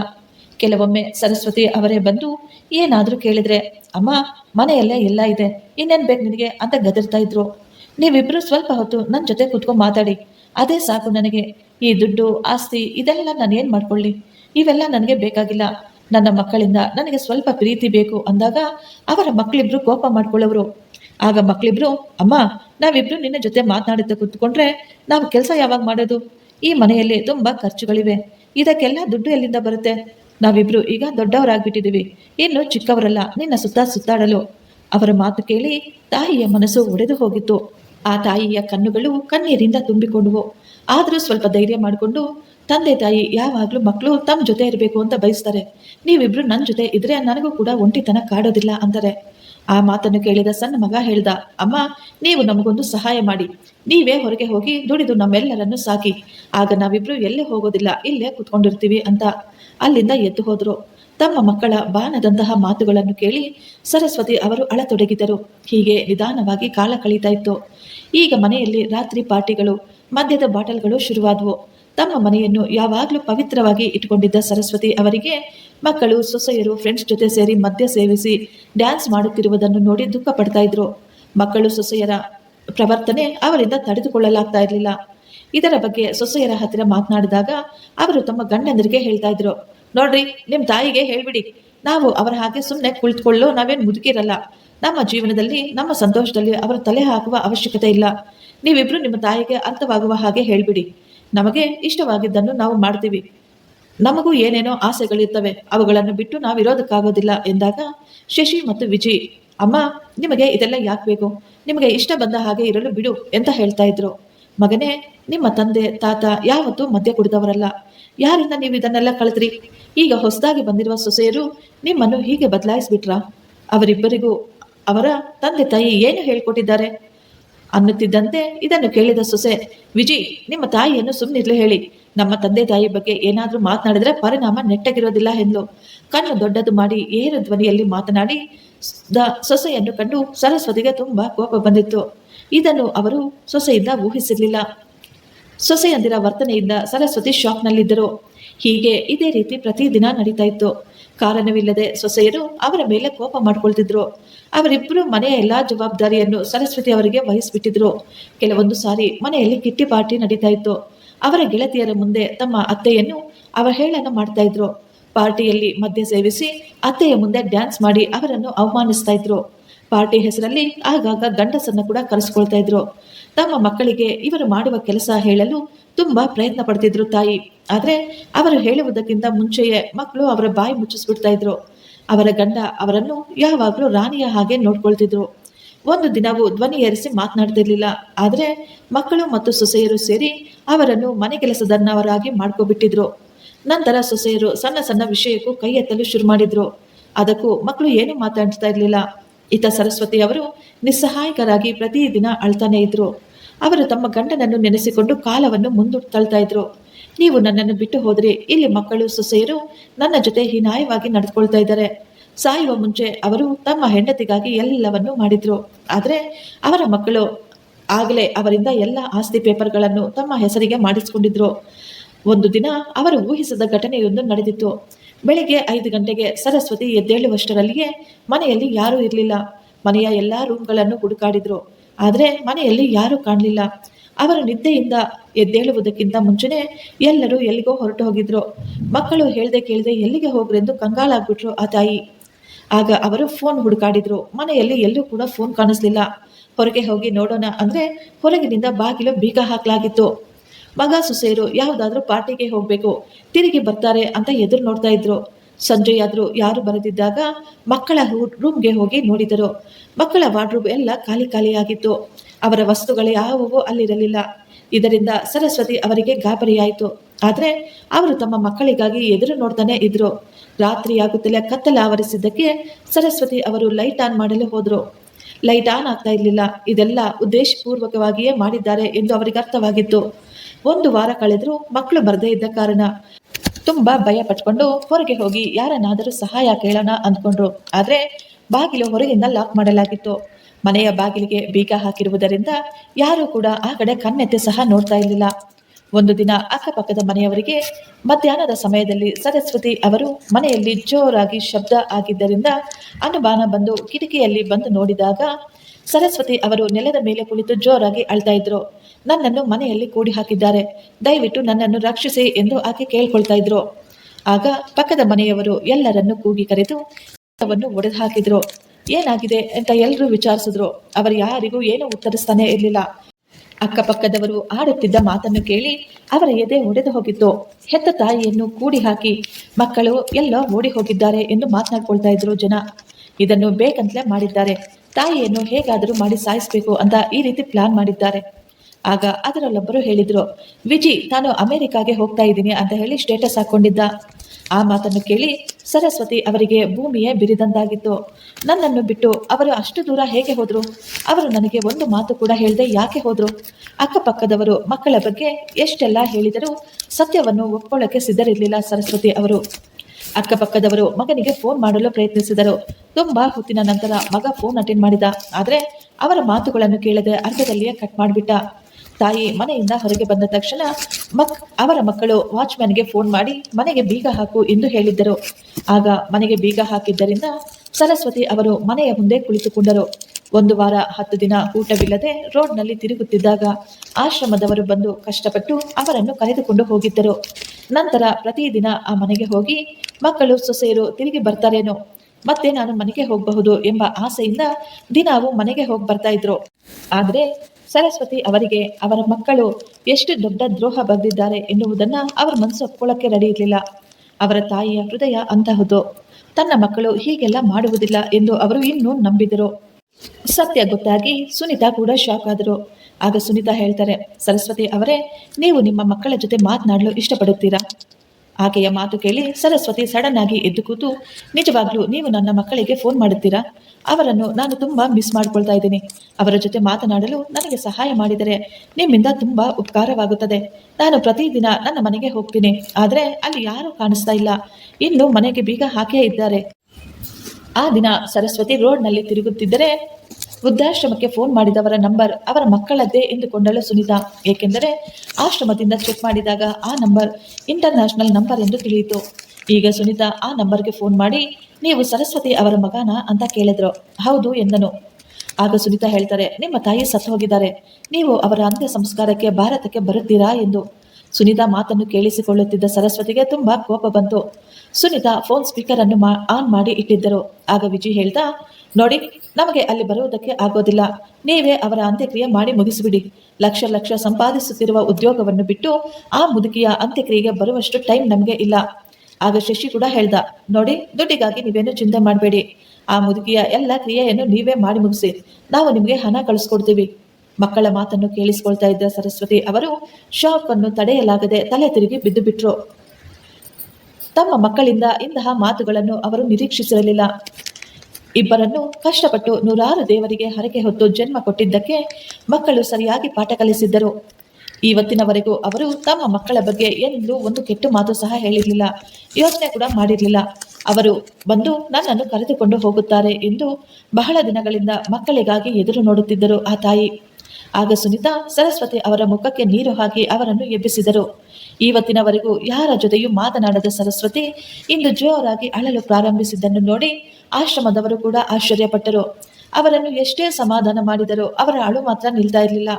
ಕೆಲವೊಮ್ಮೆ ಸರಸ್ವತಿ ಅವರೇ ಬಂದು, ಏನಾದರೂ ಕೇಳಿದ್ರೆ, ಅಮ್ಮ, ಮನೆಯಲ್ಲೇ ಎಲ್ಲ ಇದೆ, ಇನ್ನೇನು ಬೇಕು ನಿನಗೆ? ಅಂತ ಗದರ್ತಾ ಇದ್ರು. ನೀವಿಬ್ಬರು ಸ್ವಲ್ಪ ಹೊತ್ತು ನನ್ನ ಜೊತೆ ಕೂತ್ಕೊಂಡು ಮಾತಾಡಿ. ಅದೇ ಸಾಕು ನನಗೆ. ಈ ದುಡ್ಡು, ಆಸ್ತಿ, ಇದೆಲ್ಲ ನಾನು ಏನು ಮಾಡ್ಕೊಳ್ಳಿ? ಇವೆಲ್ಲ ನನಗೆ ಬೇಕಾಗಿಲ್ಲ. ನನ್ನ ಮಕ್ಕಳಿಂದ ನನಗೆ ಸ್ವಲ್ಪ ಪ್ರೀತಿ ಬೇಕು ಅಂದಾಗ ಅವರ ಮಕ್ಕಳಿಬ್ರು ಕೋಪ ಮಾಡ್ಕೊಳ್ಳೋರು. ಆಗ ಮಕ್ಕಳಿಬ್ರು ಅಮ್ಮ, ನಾವಿಬ್ರು ನಿನ್ನ ಜೊತೆ ಮಾತನಾಡುತ್ತಾ ಕೂತ್ಕೊಂಡ್ರೆ ನಾವು ಕೆಲಸ ಯಾವಾಗ ಮಾಡೋದು? ಈ ಮನೆಯಲ್ಲಿ ತುಂಬಾ ಖರ್ಚುಗಳಿವೆ. ಇದಕ್ಕೆಲ್ಲ ದುಡ್ಡು ಎಲ್ಲಿಂದ ಬರುತ್ತೆ? ನಾವಿಬ್ರು ಈಗ ದೊಡ್ಡವರಾಗ್ಬಿಟ್ಟಿದೀವಿ ಇನ್ನು ಚಿಕ್ಕವರಲ್ಲ, ನಿನ್ನ ಸುತ್ತ ಸುತ್ತಾಡಲು. ಅವರ ಮಾತು ಕೇಳಿ ತಾಯಿಯ ಮನಸ್ಸು ಒಡೆದು ಹೋಗಿತ್ತು. ಆ ತಾಯಿಯ ಕಣ್ಣುಗಳು ಕಣ್ಣೀರಿಂದ ತುಂಬಿಕೊಂಡವು. ಆದರೂ ಸ್ವಲ್ಪ ಧೈರ್ಯ ಮಾಡಿಕೊಂಡು, ತಂದೆ ತಾಯಿ, ಯಾವಾಗಲೂ ಮಕ್ಕಳು ತಮ್ಮ ಜೊತೆ ಇರಬೇಕು ಅಂತ ಬಯಸ್ತಾರೆ. ನೀವಿಬ್ರು ನನ್ನ ಜೊತೆ ಇದ್ರೆ ನನಗೂ ಕೂಡ ಒಂಟಿತನ ಕಾಡೋದಿಲ್ಲ ಅಂತಾರೆ. ಆ ಮಾತನ್ನು ಕೇಳಿದ ಸಣ್ಣ ಮಗ ಹೇಳ್ದ, ಅಮ್ಮ, ನೀವು ನಮಗೊಂದು ಸಹಾಯ ಮಾಡಿ. ನೀವೇ ಹೊರಗೆ ಹೋಗಿ ದುಡಿದು ನಮ್ಮೆಲ್ಲರನ್ನು ಸಾಕಿ. ಆಗ ನಾವಿಬ್ರು ಎಲ್ಲೇ ಹೋಗೋದಿಲ್ಲ, ಇಲ್ಲೇ ಕುತ್ಕೊಂಡಿರ್ತೀವಿ ಅಂತ ಅಲ್ಲಿಂದ ಎದ್ದು ಹೋದ್ರು. ತಮ್ಮ ಮಕ್ಕಳ ಬಾನದಂತಹ ಮಾತುಗಳನ್ನು ಕೇಳಿ ಸರಸ್ವತಿ ಅವರು ಅಳತೊಡಗಿದರು. ಹೀಗೆ ನಿಧಾನವಾಗಿ ಕಾಲ ಕಳೀತಾ ಇತ್ತು. ಈಗ ಮನೆಯಲ್ಲಿ ರಾತ್ರಿ ಪಾರ್ಟಿಗಳು, ಮದ್ಯದ ಬಾಟಲ್ಗಳು ಶುರುವಾದವು. ತಮ್ಮ ಮನೆಯನ್ನು ಯಾವಾಗಲೂ ಪವಿತ್ರವಾಗಿ ಇಟ್ಟುಕೊಂಡಿದ್ದ ಸರಸ್ವತಿ ಅವರಿಗೆ ಮಕ್ಕಳು, ಸೊಸೆಯರು ಫ್ರೆಂಡ್ಸ್ ಜೊತೆ ಸೇರಿ ಮದ್ಯ ಸೇವಿಸಿ ಡ್ಯಾನ್ಸ್ ಮಾಡುತ್ತಿರುವುದನ್ನು ನೋಡಿ ದುಃಖ ಪಡ್ತಾ ಇದ್ರು. ಮಕ್ಕಳು, ಸೊಸೆಯರ ಪ್ರವರ್ತನೆ ಅವರಿಂದ ತಡೆದುಕೊಳ್ಳಲಾಗ್ತಾ ಇರಲಿಲ್ಲ. ಇದರ ಬಗ್ಗೆ ಸೊಸೆಯರ ಹತ್ತಿರ ಮಾತನಾಡಿದಾಗ ಅವರು ತಮ್ಮ ಗಂಡಂದರಿಗೆ ಹೇಳ್ತಾ ಇದ್ರು, ನೋಡ್ರಿ ನಿಮ್ಮ ತಾಯಿಗೆ ಹೇಳ್ಬಿಡಿ. ನಾವು ಅವರ ಹಾಗೆ ಸುಮ್ಮನೆ ಕುಳಿತುಕೊಳ್ಳೋ ನಾವೇನು ಮುದುಕಿರಲ್ಲ. ನಮ್ಮ ಜೀವನದಲ್ಲಿ, ನಮ್ಮ ಸಂತೋಷದಲ್ಲಿ ಅವರ ತಲೆ ಹಾಕುವ ಅವಶ್ಯಕತೆ ಇಲ್ಲ. ನೀವಿಬ್ರು ನಿಮ್ಮ ತಾಯಿಗೆ ಅರ್ಥವಾಗುವ ಹಾಗೆ ಹೇಳ್ಬಿಡಿ. ನಮಗೆ ಇಷ್ಟವಾಗಿದ್ದನ್ನು ನಾವು ಮಾಡ್ತೀವಿ. ನಮಗೂ ಏನೇನೋ ಆಸೆಗಳಿರ್ತವೆ, ಅವುಗಳನ್ನು ಬಿಟ್ಟು ನಾವು ಇರೋದಕ್ಕಾಗೋದಿಲ್ಲ ಎಂದಾಗ ಶಶಿ ಮತ್ತು ವಿಜಯ್ ಅಮ್ಮ, ನಿಮಗೆ ಇದೆಲ್ಲ ಯಾಕೆ ಬೇಕು? ನಿಮಗೆ ಇಷ್ಟ ಬಂದ ಹಾಗೆ ಇರಲು ಬಿಡು ಅಂತ ಹೇಳ್ತಾ ಇದ್ರು. ಮಗನೇ, ನಿಮ್ಮ ತಂದೆ, ತಾತ ಯಾವತ್ತೂ ಮದ್ಯ ಕುಡಿದವರಲ್ಲ. ಯಾರಿಂದ ನೀವು ಇದನ್ನೆಲ್ಲ ಕಳೆದ್ರಿ? ಈಗ ಹೊಸದಾಗಿ ಬಂದಿರುವ ಸೊಸೆಯರು ನಿಮ್ಮನ್ನು ಹೀಗೆ ಬದಲಾಯಿಸ್ಬಿಟ್ರಾ? ಅವರಿಬ್ಬರಿಗೂ ಅವರ ತಂದೆ, ತಾಯಿ ಏನು ಹೇಳ್ಕೊಟ್ಟಿದ್ದಾರೆ? ಅನ್ನುತ್ತಿದ್ದಂತೆ ಇದನ್ನು ಕೇಳಿದ ಸೊಸೆ, ವಿಜಿ, ನಿಮ್ಮ ತಾಯಿಯನ್ನು ಸುಮ್ಮನಿರ್ಲಿ ಹೇಳಿ. ನಮ್ಮ ತಂದೆ ತಾಯಿ ಬಗ್ಗೆ ಏನಾದರೂ ಮಾತನಾಡಿದ್ರೆ ಪರಿಣಾಮ ನೆಟ್ಟಗಿರೋದಿಲ್ಲ ಎಂದು ಕಣ್ಣು ದೊಡ್ಡದು ಮಾಡಿ ಏರು ಧ್ವನಿಯಲ್ಲಿ ಮಾತನಾಡಿ, ದ ಸೊಸೆಯನ್ನು ಕಂಡು ಸರಸ್ವತಿಗೆ ತುಂಬಾ ಕೋಪ ಬಂದಿತ್ತು. ಇದನ್ನು ಅವರು ಸೊಸೆಯಿಂದ ಊಹಿಸಿರಲಿಲ್ಲ. ಸೊಸೆಯಂದಿರ ವರ್ತನೆಯಿಂದ ಸರಸ್ವತಿ ಶಾಕ್ನಲ್ಲಿದ್ದರು. ಹೀಗೆ ಇದೇ ರೀತಿ ಪ್ರತಿದಿನ ನಡೀತಾ ಇತ್ತು. ಕಾರಣವಿಲ್ಲದೆ ಸೊಸೆಯರು ಅವರ ಮೇಲೆ ಕೋಪ ಮಾಡಿಕೊಳ್ತಿದ್ರು. ಅವರಿಬ್ಬರು ಮನೆಯ ಎಲ್ಲಾ ಜವಾಬ್ದಾರಿಯನ್ನು ಸರಸ್ವತಿ ಅವರಿಗೆ ವಹಿಸಿಬಿಟ್ಟಿದ್ರು. ಕೆಲವೊಂದು ಸಾರಿ ಮನೆಯಲ್ಲಿ ಕಿಟ್ಟಿ ಪಾರ್ಟಿ ನಡೀತಾ ಇತ್ತು. ಅವರ ಗೆಳತಿಯರ ಮುಂದೆ ತಮ್ಮ ಅತ್ತೆಯನ್ನು ಅವಹೇಳನ ಮಾಡ್ತಾ ಇದ್ರು. ಪಾರ್ಟಿಯಲ್ಲಿ ಮದ್ಯ ಸೇವಿಸಿ ಅತ್ತೆಯ ಮುಂದೆ ಡ್ಯಾನ್ಸ್ ಮಾಡಿ ಅವರನ್ನು ಅವಮಾನಿಸ್ತಾ ಇದ್ರು. ಪಾರ್ಟಿ ಹೆಸರಲ್ಲಿ ಆಗಾಗ ಗಂಡಸನ್ನು ಕೂಡ ಕರೆಸ್ಕೊಳ್ತಾ ಇದ್ರು. ತಮ್ಮ ಮಕ್ಕಳಿಗೆ ಇವರು ಮಾಡುವ ಕೆಲಸ ಹೇಳಲು ತುಂಬಾ ಪ್ರಯತ್ನ ಪಡ್ತಿದ್ರು ತಾಯಿ. ಆದರೆ ಅವರು ಹೇಳುವುದಕ್ಕಿಂತ ಮುಂಚೆಯೇ ಮಕ್ಕಳು ಅವರ ಬಾಯಿ ಮುಚ್ಚಿಸ್ಬಿಡ್ತಾ ಇದ್ರು. ಅವರ ಗಂಡ ಅವರನ್ನು ಯಾವಾಗಲೂ ರಾಣಿಯ ಹಾಗೆ ನೋಡ್ಕೊಳ್ತಿದ್ರು. ಒಂದು ದಿನವೂ ಧ್ವನಿ ಏರಿಸಿ ಮಾತನಾಡ್ತಿರ್ಲಿಲ್ಲ. ಆದರೆ ಮಕ್ಕಳು ಮತ್ತು ಸೊಸೆಯರು ಸೇರಿ ಅವರನ್ನು ಮನೆ ಕೆಲಸದನ್ನವರಾಗಿ ಮಾಡ್ಕೊಬಿಟ್ಟಿದ್ರು. ನಂತರ ಸೊಸೆಯರು ಸಣ್ಣ ಸಣ್ಣ ವಿಷಯಕ್ಕೂ ಕೈ ಎತ್ತಲು ಶುರು ಮಾಡಿದ್ರು. ಅದಕ್ಕೂ ಮಕ್ಕಳು ಏನು ಮಾತಾಡ್ತಾ ಇರಲಿಲ್ಲ. ಇತ ಸರಸ್ವತಿ ಅವರು ನಿಸ್ಸಹಾಯಕರಾಗಿ ಪ್ರತಿದಿನ ಅಳ್ತಾನೆ ಇದ್ರು. ಅವರು ತಮ್ಮ ಗಂಡನನ್ನು ನೆನೆಸಿಕೊಂಡು ಕಾಲವನ್ನು ಮುಂದೂಡ್ತಾಳ್ತಾ ಇದ್ರು. ನೀವು ನನ್ನನ್ನು ಬಿಟ್ಟು ಹೋದ್ರೆ. ಇಲ್ಲಿ ಮಕ್ಕಳು, ಸೊಸೆಯರು ನನ್ನ ಜೊತೆ ಹೀನಾಯವಾಗಿ ನಡೆದುಕೊಳ್ತಾ ಇದ್ದಾರೆ. ಸಾಯುವ ಮುಂಚೆ ಅವರು ತಮ್ಮ ಹೆಂಡತಿಗಾಗಿ ಎಲ್ಲವನ್ನೂ ಮಾಡಿದ್ರು. ಆದರೆ ಅವರ ಮಕ್ಕಳು ಆಗಲೇ ಅವರಿಂದ ಎಲ್ಲ ಆಸ್ತಿ ಪೇಪರ್ಗಳನ್ನು ತಮ್ಮ ಹೆಸರಿಗೆ ಮಾಡಿಸಿಕೊಂಡಿದ್ರು. ಒಂದು ದಿನ ಅವರು ಊಹಿಸದ ಘಟನೆಯೊಂದು ನಡೆದಿತ್ತು. ಬೆಳಿಗ್ಗೆ ಐದು ಗಂಟೆಗೆ ಸರಸ್ವತಿ ಎದ್ದೇಳುವಷ್ಟರಲ್ಲಿಯೇ ಮನೆಯಲ್ಲಿ ಯಾರೂ ಇರಲಿಲ್ಲ. ಮನೆಯ ಎಲ್ಲ ರೂಮ್ಗಳನ್ನು ಹುಡುಕಾಡಿದ್ರು. ಆದರೆ ಮನೆಯಲ್ಲಿ ಯಾರೂ ಕಾಣಲಿಲ್ಲ. ಅವರು ನಿದ್ದೆಯಿಂದ ಎದ್ದೇಳುವುದಕ್ಕಿಂತ ಮುಂಚೆನೇ ಎಲ್ಲರೂ ಎಲ್ಲಿಗೋ ಹೊರಟು ಹೋಗಿದ್ರು. ಮಕ್ಕಳು ಹೇಳ್ದೆ ಕೇಳದೆ ಎಲ್ಲಿಗೆ ಹೋಗ್ರೆಂದು ಕಂಗಾಲಾಗ್ಬಿಟ್ರು ಆ ತಾಯಿ. ಆಗ ಅವರು ಫೋನ್ ಹುಡುಕಾಡಿದ್ರು. ಮನೆಯಲ್ಲಿ ಎಲ್ಲೂ ಕೂಡ ಫೋನ್ ಕಾಣಿಸ್ಲಿಲ್ಲ. ಹೊರಗೆ ಹೋಗಿ ನೋಡೋಣ ಅಂದ್ರೆ ಹೊರಗಿನಿಂದ ಬಾಗಿಲು ಬೀಗ ಹಾಕಲಾಗಿತ್ತು. ಮಗ ಸುಸೇರು ಯಾವುದಾದ್ರೂ ಪಾರ್ಟಿಗೆ ಹೋಗಬೇಕು. ತಿರುಗಿ ಬರ್ತಾರೆ ಅಂತ ಎದುರು ನೋಡ್ತಾ ಇದ್ರು. ಸಂಜೆಯಾದರೂ ಯಾರು ಬರೆದಿದ್ದಾಗ ಮಕ್ಕಳ ರೂಮ್ಗೆ ಹೋಗಿ ನೋಡಿದರು. ಮಕ್ಕಳ ವಾರ್ಡ್ರೂಮ್ ಎಲ್ಲ ಖಾಲಿ ಖಾಲಿಯಾಗಿತ್ತು ಅವರ ವಸ್ತುಗಳು ಯಾವುವು ಅಲ್ಲಿರಲಿಲ್ಲ. ಇದರಿಂದ ಸರಸ್ವತಿ ಅವರಿಗೆ ಗಾಬರಿಯಾಯಿತು. ಆದರೆ ಅವರು ತಮ್ಮ ಮಕ್ಕಳಿಗಾಗಿ ಎದುರು ನೋಡ್ತಾನೆ ಇದ್ರು. ರಾತ್ರಿಯಾಗುತ್ತಲೇ ಕತ್ತಲ ಆವರಿಸಿದ್ದಕ್ಕೆ ಸರಸ್ವತಿ ಅವರು ಲೈಟ್ ಆನ್ ಮಾಡಲು ಹೋದರು. ಲೈಟ್ ಆನ್ ಆಗ್ತಾ ಇರಲಿಲ್ಲ. ಇದೆಲ್ಲ ಉದ್ದೇಶಪೂರ್ವಕವಾಗಿಯೇ ಮಾಡಿದ್ದಾರೆ ಎಂದು ಅವರಿಗೆ ಅರ್ಥವಾಗಿತ್ತು. ಒಂದು ವಾರ ಕಳೆದರೂ ಮಕ್ಕಳು ಬರದೇ ಇದ್ದ ಕಾರಣ ತುಂಬಾ ಭಯ ಪಟ್ಕೊಂಡು ಹೊರಗೆ ಹೋಗಿ ಯಾರನ್ನಾದರೂ ಸಹಾಯ ಕೇಳೋಣ ಅಂದ್ಕೊಂಡ್ರು. ಆದ್ರೆ ಬಾಗಿಲು ಹೊರಗಿಂದ ಲಾಕ್ ಮಾಡಲಾಗಿತ್ತು. ಮನೆಯ ಬಾಗಿಲಿಗೆ ಬೀಗ ಹಾಕಿರುವುದರಿಂದ ಯಾರೂ ಕೂಡ ಆ ಕಡೆ ಕಣ್ಣೆತ್ತಿ ಸಹ ನೋಡ್ತಾ ಇರಲಿಲ್ಲ. ಒಂದು ದಿನ ಅಕ್ಕಪಕ್ಕದ ಮನೆಯವರಿಗೆ ಮಧ್ಯಾಹ್ನದ ಸಮಯದಲ್ಲಿ ಸರಸ್ವತಿ ಅವರು ಮನೆಯಲ್ಲಿ ಜೋರಾಗಿ ಶಬ್ದ ಆಗಿದ್ದರಿಂದ ಅನುಮಾನ ಬಂದು ಕಿಟಕಿಯಲ್ಲಿ ಬಂದು ನೋಡಿದಾಗ ಸರಸ್ವತಿ ಅವರು ನೆಲದ ಮೇಲೆ ಕುಳಿತು ಜೋರಾಗಿ ಅಳ್ತಾ ಇದ್ರು. ನನ್ನನ್ನು ಮನೆಯಲ್ಲಿ ಕೂಡಿ ಹಾಕಿದ್ದಾರೆ. ದಯವಿಟ್ಟು ನನ್ನನ್ನು ರಕ್ಷಿಸಿ ಎಂದು ಆಕೆ ಕೇಳ್ಕೊಳ್ತಾ ಇದ್ರು. ಆಗ ಪಕ್ಕದ ಮನೆಯವರು ಎಲ್ಲರನ್ನು ಕೂಗಿ ಕರೆದು ಒಡೆದು ಹಾಕಿದ್ರು. ಏನಾಗಿದೆ ಅಂತ ಎಲ್ಲರೂ ವಿಚಾರಿಸಿದ್ರು. ಅವರು ಯಾರಿಗೂ ಏನೂ ಉತ್ತರಿಸ್ತಾನೆ ಇರಲಿಲ್ಲ. ಅಕ್ಕಪಕ್ಕದವರು ಆಡುತ್ತಿದ್ದ ಮಾತನ್ನು ಕೇಳಿ ಅವರ ಎದೆ ಒಡೆದು ಹೋಗಿತ್ತು. ಹೆತ್ತ ತಾಯಿಯನ್ನು ಕೂಡಿ ಹಾಕಿ ಮಕ್ಕಳು, ಎಲ್ಲ ಓಡಿ ಹೋಗಿದ್ದಾರೆ ಎಂದು ಮಾತನಾಡ್ಕೊಳ್ತಾ ಇದ್ರು ಜನ. ಇದನ್ನು ಬೇಕಂತಲೇ ಮಾಡಿದ್ದಾರೆ. ತಾಯಿಯನ್ನು ಹೇಗಾದರೂ ಮಾಡಿ ಸಾಯಿಸಬೇಕು ಅಂತ ಈ ರೀತಿ ಪ್ಲಾನ್ ಮಾಡಿದ್ದಾರೆ. ಆಗ ಅದರಲ್ಲೊಬ್ಬರು ಹೇಳಿದ್ರು, ವಿಜಿ ತಾನು ಅಮೆರಿಕಾಗೆ ಹೋಗ್ತಾ ಇದ್ದೀನಿ ಅಂತ ಹೇಳಿ ಸ್ಟೇಟಸ್ ಹಾಕೊಂಡಿದ್ದ. ಆ ಮಾತನ್ನು ಕೇಳಿ ಸರಸ್ವತಿ ಅವರಿಗೆ ಭೂಮಿಯೇ ಬಿರಿದಂದಾಗಿತ್ತು. ನನ್ನನ್ನು ಬಿಟ್ಟು ಅವರು ಅಷ್ಟು ದೂರ ಹೇಗೆ ಹೋದರು? ಅವರು ನನಗೆ ಒಂದು ಮಾತು ಕೂಡ ಹೇಳದೆ ಯಾಕೆ ಹೋದರು? ಅಕ್ಕಪಕ್ಕದವರು ಮಕ್ಕಳ ಬಗ್ಗೆ ಎಷ್ಟೆಲ್ಲ ಹೇಳಿದರೂ ಸತ್ಯವನ್ನು ಒಪ್ಪೊಳಕ್ಕೆ ಸಿದ್ಧರಿರಲಿಲ್ಲ ಸರಸ್ವತಿ ಅವರು. ಅಕ್ಕಪಕ್ಕದವರು ಮಗನಿಗೆ ಫೋನ್ ಮಾಡಲು ಪ್ರಯತ್ನಿಸಿದರು. ತುಂಬಾ ಹೊತ್ತಿನ ನಂತರ ಮಗ ಫೋನ್ ಅಟೆಂಡ್ ಮಾಡಿದ. ಆದರೆ ಅವರ ಮಾತುಗಳನ್ನು ಕೇಳದೆ ಅರ್ಧದಲ್ಲಿಯೇ ಕಟ್ ಮಾಡಿಬಿಟ್ಟ. ತಾಯಿ ಮನೆಯಿಂದ ಹೊರಗೆ ಬಂದ ತಕ್ಷಣ ಮಕ್, ಅವರ ಮಕ್ಕಳು ವಾಚ್ಮ್ಯಾನ್ಗೆ ಫೋನ್ ಮಾಡಿ ಮನೆಗೆ ಬೀಗ ಹಾಕು ಎಂದು ಹೇಳಿದ್ದರು. ಆಗ ಮನೆಗೆ ಬೀಗ ಹಾಕಿದ್ದರಿಂದ ಸರಸ್ವತಿ ಅವರು ಮನೆಯ ಮುಂದೆ ಕುಳಿತುಕೊಂಡರು. ಒಂದು ವಾರ ಹತ್ತು ದಿನ ಊಟವಿಲ್ಲದೆ ರೋಡ್ನಲ್ಲಿ ತಿರುಗುತ್ತಿದ್ದಾಗ ಆಶ್ರಮದವರು ಬಂದು ಕಷ್ಟಪಟ್ಟು ಅವರನ್ನು ಕರೆದುಕೊಂಡು ಹೋಗಿದ್ದರು. ನಂತರ ಪ್ರತಿದಿನ ಆ ಮನೆಗೆ ಹೋಗಿ ಮಕ್ಕಳು ಸೊಸೆಯರು ತಿರುಗಿ ಬರ್ತಾರೇನೋ, ಮತ್ತೆ ನಾನು ಮನೆಗೆ ಹೋಗಬಹುದು ಎಂಬ ಆಸೆಯಿಂದ ದಿನಾವು ಮನೆಗೆ ಹೋಗಿ ಬರ್ತಾ ಇದ್ರು. ಆದರೆ ಸರಸ್ವತಿ ಅವರಿಗೆ ಅವರ ಮಕ್ಕಳು ಎಷ್ಟು ದೊಡ್ಡ ದ್ರೋಹ ಬರೆದಿದ್ದಾರೆ ಎನ್ನುವುದನ್ನ ಅವರ ಮನಸ್ಸು ಒಪ್ಕೊಳ್ಳಕ್ಕೆ ರೆಡಿ ಇರಲಿಲ್ಲ. ಅವರ ತಾಯಿಯ ಹೃದಯ ಅಂತಹುದು ತನ್ನ ಮಕ್ಕಳು ಹೀಗೆಲ್ಲ ಮಾಡುವುದಿಲ್ಲ ಎಂದು ಅವರು ಇನ್ನೂ ನಂಬಿದರು. ಸತ್ಯ ಗೊತ್ತಾಗಿ ಸುನಿತಾ ಕೂಡ ಶಾಕ್ ಆದರು. ಆಗ ಸುನೀತಾ ಹೇಳ್ತಾರೆ, ಸರಸ್ವತಿ ಅವರೇ, ನೀವು ನಿಮ್ಮ ಮಕ್ಕಳ ಜೊತೆ ಮಾತನಾಡಲು ಇಷ್ಟಪಡುತ್ತೀರಾ? ಆಕೆಯ ಮಾತು ಕೇಳಿ ಸರಸ್ವತಿ ಸಡನ್ ಆಗಿ ಎದ್ದು ಕೂತು, ನಿಜವಾಗ್ಲೂ ನೀವು ನನ್ನ ಮಕ್ಕಳಿಗೆ ಫೋನ್ ಮಾಡುತ್ತೀರಾ? ಅವರನ್ನು ನಾನು ತುಂಬಾ ಮಿಸ್ ಮಾಡ್ಕೊಳ್ತಾ ಇದ್ದೀನಿ. ಅವರ ಜೊತೆ ಮಾತನಾಡಲು ನನಗೆ ಸಹಾಯ ಮಾಡಿದರೆ ನಿಮ್ಮಿಂದ ತುಂಬಾ ಉಪಕಾರವಾಗುತ್ತದೆ. ನಾನು ಪ್ರತಿದಿನ ನನ್ನ ಮನೆಗೆ ಹೋಗ್ತೀನಿ. ಆದರೆ ಅಲ್ಲಿ ಯಾರೂ ಕಾಣಿಸ್ತಾ ಇಲ್ಲ. ಇನ್ನು ಮನೆಗೆ ಬೀಗ ಹಾಕೇ ಇದ್ದಾರೆ. ಆ ದಿನ ಸರಸ್ವತಿ ರೋಡ್ನಲ್ಲಿ ತಿರುಗುತ್ತಿದ್ದರೆ ವೃದ್ಧಾಶ್ರಮಕ್ಕೆ ಫೋನ್ ಮಾಡಿದವರ ನಂಬರ್ ಅವರ ಮಕ್ಕಳದ್ದೇ ಎಂದುಕೊಂಡಳು ಸುನಿತಾ. ಏಕೆಂದರೆ ಆಶ್ರಮದಿಂದ ಚೆಕ್ ಮಾಡಿದಾಗ ಆ ನಂಬರ್ ಇಂಟರ್ನ್ಯಾಷನಲ್ ನಂಬರ್ ಎಂದು ತಿಳಿಯಿತು. ಈಗ ಸುನಿತಾ ಆ ನಂಬರ್ಗೆ ಫೋನ್ ಮಾಡಿ ನೀವು ಸರಸ್ವತಿ ಅವರ ಮಗನ ಅಂತ ಕೇಳಿದ್ರು. ಹೌದು ಎಂದನು. ಆಗ ಸುನೀತಾ ಹೇಳ್ತಾರೆ, ನಿಮ್ಮ ತಾಯಿ ಸತ್ತು ಹೋಗಿದ್ದಾರೆ. ನೀವು ಅವರ ಅಂತ್ಯ ಸಂಸ್ಕಾರಕ್ಕೆ ಭಾರತಕ್ಕೆ ಬರುತ್ತೀರಾ ಎಂದು. ಸುನೀತಾ ಮಾತನ್ನು ಕೇಳಿಸಿಕೊಳ್ಳುತ್ತಿದ್ದ ಸರಸ್ವತಿಗೆ ತುಂಬಾ ಕೋಪ ಬಂತು. ಸುನೀತಾ ಫೋನ್ ಸ್ಪೀಕರ್ ಅನ್ನು ಆನ್ ಮಾಡಿ ಇಟ್ಟಿದ್ದರು. ಆಗ ವಿಜಯ್ ಹೇಳ್ತಾ, ನೋಡಿ, ನಮಗೆ ಅಲ್ಲಿ ಬರುವುದಕ್ಕೆ ಆಗೋದಿಲ್ಲ. ನೀವೇ ಅವರ ಅಂತ್ಯಕ್ರಿಯೆ ಮಾಡಿ ಮುಗಿಸಿಬಿಡಿ. ಲಕ್ಷ ಲಕ್ಷ ಸಂಪಾದಿಸುತ್ತಿರುವ ಉದ್ಯೋಗವನ್ನು ಬಿಟ್ಟು ಆ ಮುದುಕಿಯ ಅಂತ್ಯಕ್ರಿಯೆಗೆ ಬರುವಷ್ಟು ಟೈಮ್ ನಮಗೆ ಇಲ್ಲ. ಆಗ ಶಶಿ ಕೂಡ ಹೇಳ್ದ, ನೋಡಿ, ದುಡ್ಡಿಗಾಗಿ ನೀವೇನು ಚಿಂತೆ ಮಾಡಬೇಡಿ. ಆ ಮುದುಕಿಯ ಎಲ್ಲ ಕ್ರಿಯೆಯನ್ನು ನೀವೇ ಮಾಡಿ ಮುಗಿಸಿ. ನಾವು ನಿಮಗೆ ಹಣ ಕಳಿಸ್ಕೊಡ್ತೀವಿ. ಮಕ್ಕಳ ಮಾತನ್ನು ಕೇಳಿಸಿಕೊಳ್ತಾ ಇದ್ದ ಸರಸ್ವತಿ ಅವರು ಶಾಪ್ ಅನ್ನು ತಡೆಯಲಾಗದೆ ತಲೆ ತಿರುಗಿ ಬಿದ್ದು ಬಿಟ್ರು. ತಮ್ಮ ಮಕ್ಕಳಿಂದ ಇಂತಹ ಮಾತುಗಳನ್ನು ಅವರು ನಿರೀಕ್ಷಿಸಿರಲಿಲ್ಲ. ಇಬ್ಬರನ್ನು ಕಷ್ಟಪಟ್ಟು ನೂರಾರು ದೇವರಿಗೆ ಹರಕೆ ಹೊತ್ತು ಜನ್ಮ ಕೊಟ್ಟಿದ್ದಕ್ಕೆ ಮಕ್ಕಳು ಸರಿಯಾಗಿ ಪಾಠ ಕಲಿಸಿದ್ದರು. ಇವತ್ತಿನವರೆಗೂ ಅವರು ತಮ್ಮ ಮಕ್ಕಳ ಬಗ್ಗೆ ಎಂದು ಒಂದು ಕೆಟ್ಟು ಮಾತು ಸಹ ಹೇಳಿರಲಿಲ್ಲ. ಯೋಚನೆ ಕೂಡ ಮಾಡಿರಲಿಲ್ಲ. ಅವರು ಬಂದು ನನ್ನನ್ನು ಕರೆದುಕೊಂಡು ಹೋಗುತ್ತಾರೆ ಎಂದು ಬಹಳ ದಿನಗಳಿಂದ ಮಕ್ಕಳಿಗಾಗಿ ಎದುರು ನೋಡುತ್ತಿದ್ದರು ಆ ತಾಯಿ. ಆಗ ಸುನೀತಾ ಸರಸ್ವತಿ ಅವರ ಮುಖಕ್ಕೆ ನೀರು ಹಾಕಿ ಅವರನ್ನು ಎಬ್ಬಿಸಿದರು. ಇವತ್ತಿನವರೆಗೂ ಯಾರ ಜೊತೆಯೂ ಮಾತನಾಡದ ಸರಸ್ವತಿ ಇಂದು ಜೋರಾಗಿ ಅಳಲು ಪ್ರಾರಂಭಿಸಿದ್ದನ್ನು ನೋಡಿ ಆಶ್ರಮದವರು ಕೂಡ ಆಶ್ಚರ್ಯಪಟ್ಟರು. ಅವರನ್ನು ಎಷ್ಟೇ ಸಮಾಧಾನ ಮಾಡಿದರೂ ಅವರ ಅಳು ಮಾತ್ರ ನಿಲ್ತಾ ಇರಲಿಲ್ಲ.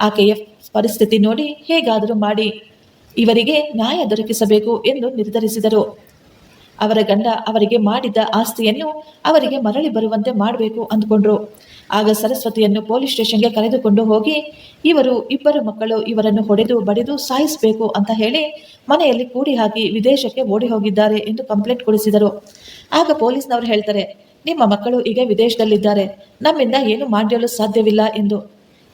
ಆಕೆಯ ಪರಿಸ್ಥಿತಿ ನೋಡಿ ಹೇಗಾದರೂ ಮಾಡಿ, ಇವರಿಗೆ ನ್ಯಾಯ ದೊರಕಿಸಬೇಕು ಎಂದು ನಿರ್ಧರಿಸಿದರು. ಅವರ ಗಂಡ ಅವರಿಗೆ ಮಾಡಿದ್ದ ಆಸ್ತಿಯನ್ನು ಅವರಿಗೆ ಮರಳಿ ಬರುವಂತೆ ಮಾಡಬೇಕು ಅಂದ್ಕೊಂಡ್ರು. ಆಗ ಸರಸ್ವತಿಯನ್ನು ಪೊಲೀಸ್ ಸ್ಟೇಷನ್ಗೆ ಕರೆದುಕೊಂಡು ಹೋಗಿ, ಇವರು ಇಬ್ಬರು ಮಕ್ಕಳು ಇವರನ್ನು ಹೊಡೆದು ಬಡಿದು ಸಾಯಿಸಬೇಕು ಅಂತ ಹೇಳಿ ಮನೆಯಲ್ಲಿ ಕೂಡಿ ಹಾಕಿ ವಿದೇಶಕ್ಕೆ ಓಡಿ ಹೋಗಿದ್ದಾರೆ ಎಂದು ಕಂಪ್ಲೇಂಟ್ ಕೊಡಿಸಿದರು. ಆಗ ಪೊಲೀಸ್ನವರು ಹೇಳ್ತಾರೆ, ನಿಮ್ಮ ಮಕ್ಕಳು ಈಗ ವಿದೇಶದಲ್ಲಿದ್ದಾರೆ, ನಮ್ಮಿಂದ ಏನು ಮಾಡಲು ಸಾಧ್ಯವಿಲ್ಲ ಎಂದು.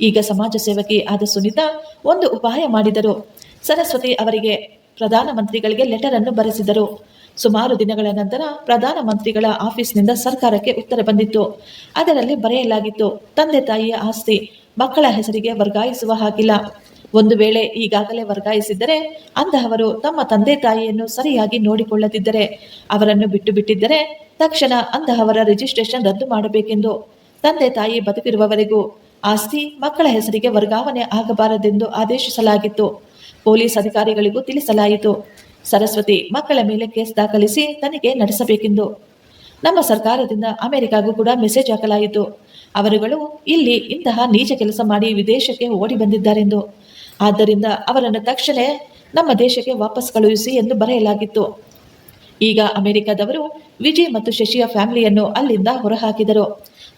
ಈಗ ಸಮಾಜ ಸೇವಕಿ ಆದ ಸುನೀತಾ ಒಂದು ಉಪಾಯ ಮಾಡಿದರು. ಸರಸ್ವತಿ ಅವರಿಗೆ ಪ್ರಧಾನಮಂತ್ರಿಗಳಿಗೆ ಲೆಟರ್ ಅನ್ನು ಬರೆಸಿದರು. ಸುಮಾರು ದಿನಗಳ ನಂತರ ಪ್ರಧಾನಮಂತ್ರಿಗಳ ಆಫೀಸ್ನಿಂದ ಸರ್ಕಾರಕ್ಕೆ ಉತ್ತರ ಬಂದಿತ್ತು. ಅದರಲ್ಲಿ ಬರೆಯಲಾಗಿತ್ತು, ತಂದೆ ತಾಯಿಯ ಆಸ್ತಿ, ಮಕ್ಕಳ ಹೆಸರಿಗೆ ವರ್ಗಾಯಿಸುವ ಹಾಗಿಲ್ಲ. ಒಂದು ವೇಳೆ ಈಗಾಗಲೇ ವರ್ಗಾಯಿಸಿದ್ದರೆ ಅಂತಹವರು ತಮ್ಮ ತಂದೆ ತಾಯಿಯನ್ನು ಸರಿಯಾಗಿ ನೋಡಿಕೊಳ್ಳದಿದ್ದರೆ, ಅವರನ್ನು ಬಿಟ್ಟು ಬಿಟ್ಟಿದ್ದರೆ ತಕ್ಷಣ ಅಂತಹವರ ರಿಜಿಸ್ಟ್ರೇಷನ್ ರದ್ದು ಮಾಡಬೇಕೆಂದು. ತಂದೆ ತಾಯಿ ಬದುಕಿರುವವರೆಗೂ ಆಸ್ತಿ ಮಕ್ಕಳ ಹೆಸರಿಗೆ ವರ್ಗಾವಣೆ ಆಗಬಾರದೆಂದು ಆದೇಶಿಸಲಾಗಿತ್ತು. ಪೊಲೀಸ್ ಅಧಿಕಾರಿಗಳಿಗೂ ತಿಳಿಸಲಾಯಿತು. ಸರಸ್ವತಿ ಮಕ್ಕಳ ಮೇಲೆ ಕೇಸ್ ದಾಖಲಿಸಿ ತನಿಖೆ ನಡೆಸಬೇಕೆಂದು. ನಮ್ಮ ಸರ್ಕಾರದಿಂದ ಅಮೆರಿಕಾಗೂ ಕೂಡ ಮೆಸೇಜ್ ಹಾಕಲಾಯಿತು. ಅವರುಗಳು ಇಲ್ಲಿ ಇಂತಹ ನೀಚ ಕೆಲಸ ಮಾಡಿ ವಿದೇಶಕ್ಕೆ ಓಡಿ ಬಂದಿದ್ದಾರೆಂದು. ಆದ್ದರಿಂದ ಅವರನ್ನು ತಕ್ಷಣ ನಮ್ಮ ದೇಶಕ್ಕೆ ವಾಪಸ್ ಕಳುಹಿಸಿ ಎಂದು ಬರೆಯಲಾಗಿತ್ತು. ಈಗ ಅಮೆರಿಕದವರು ವಿಜಯ್ ಮತ್ತು ಶಶಿಯ ಫ್ಯಾಮಿಲಿಯನ್ನು ಅಲ್ಲಿಂದ ಹೊರಹಾಕಿದರು.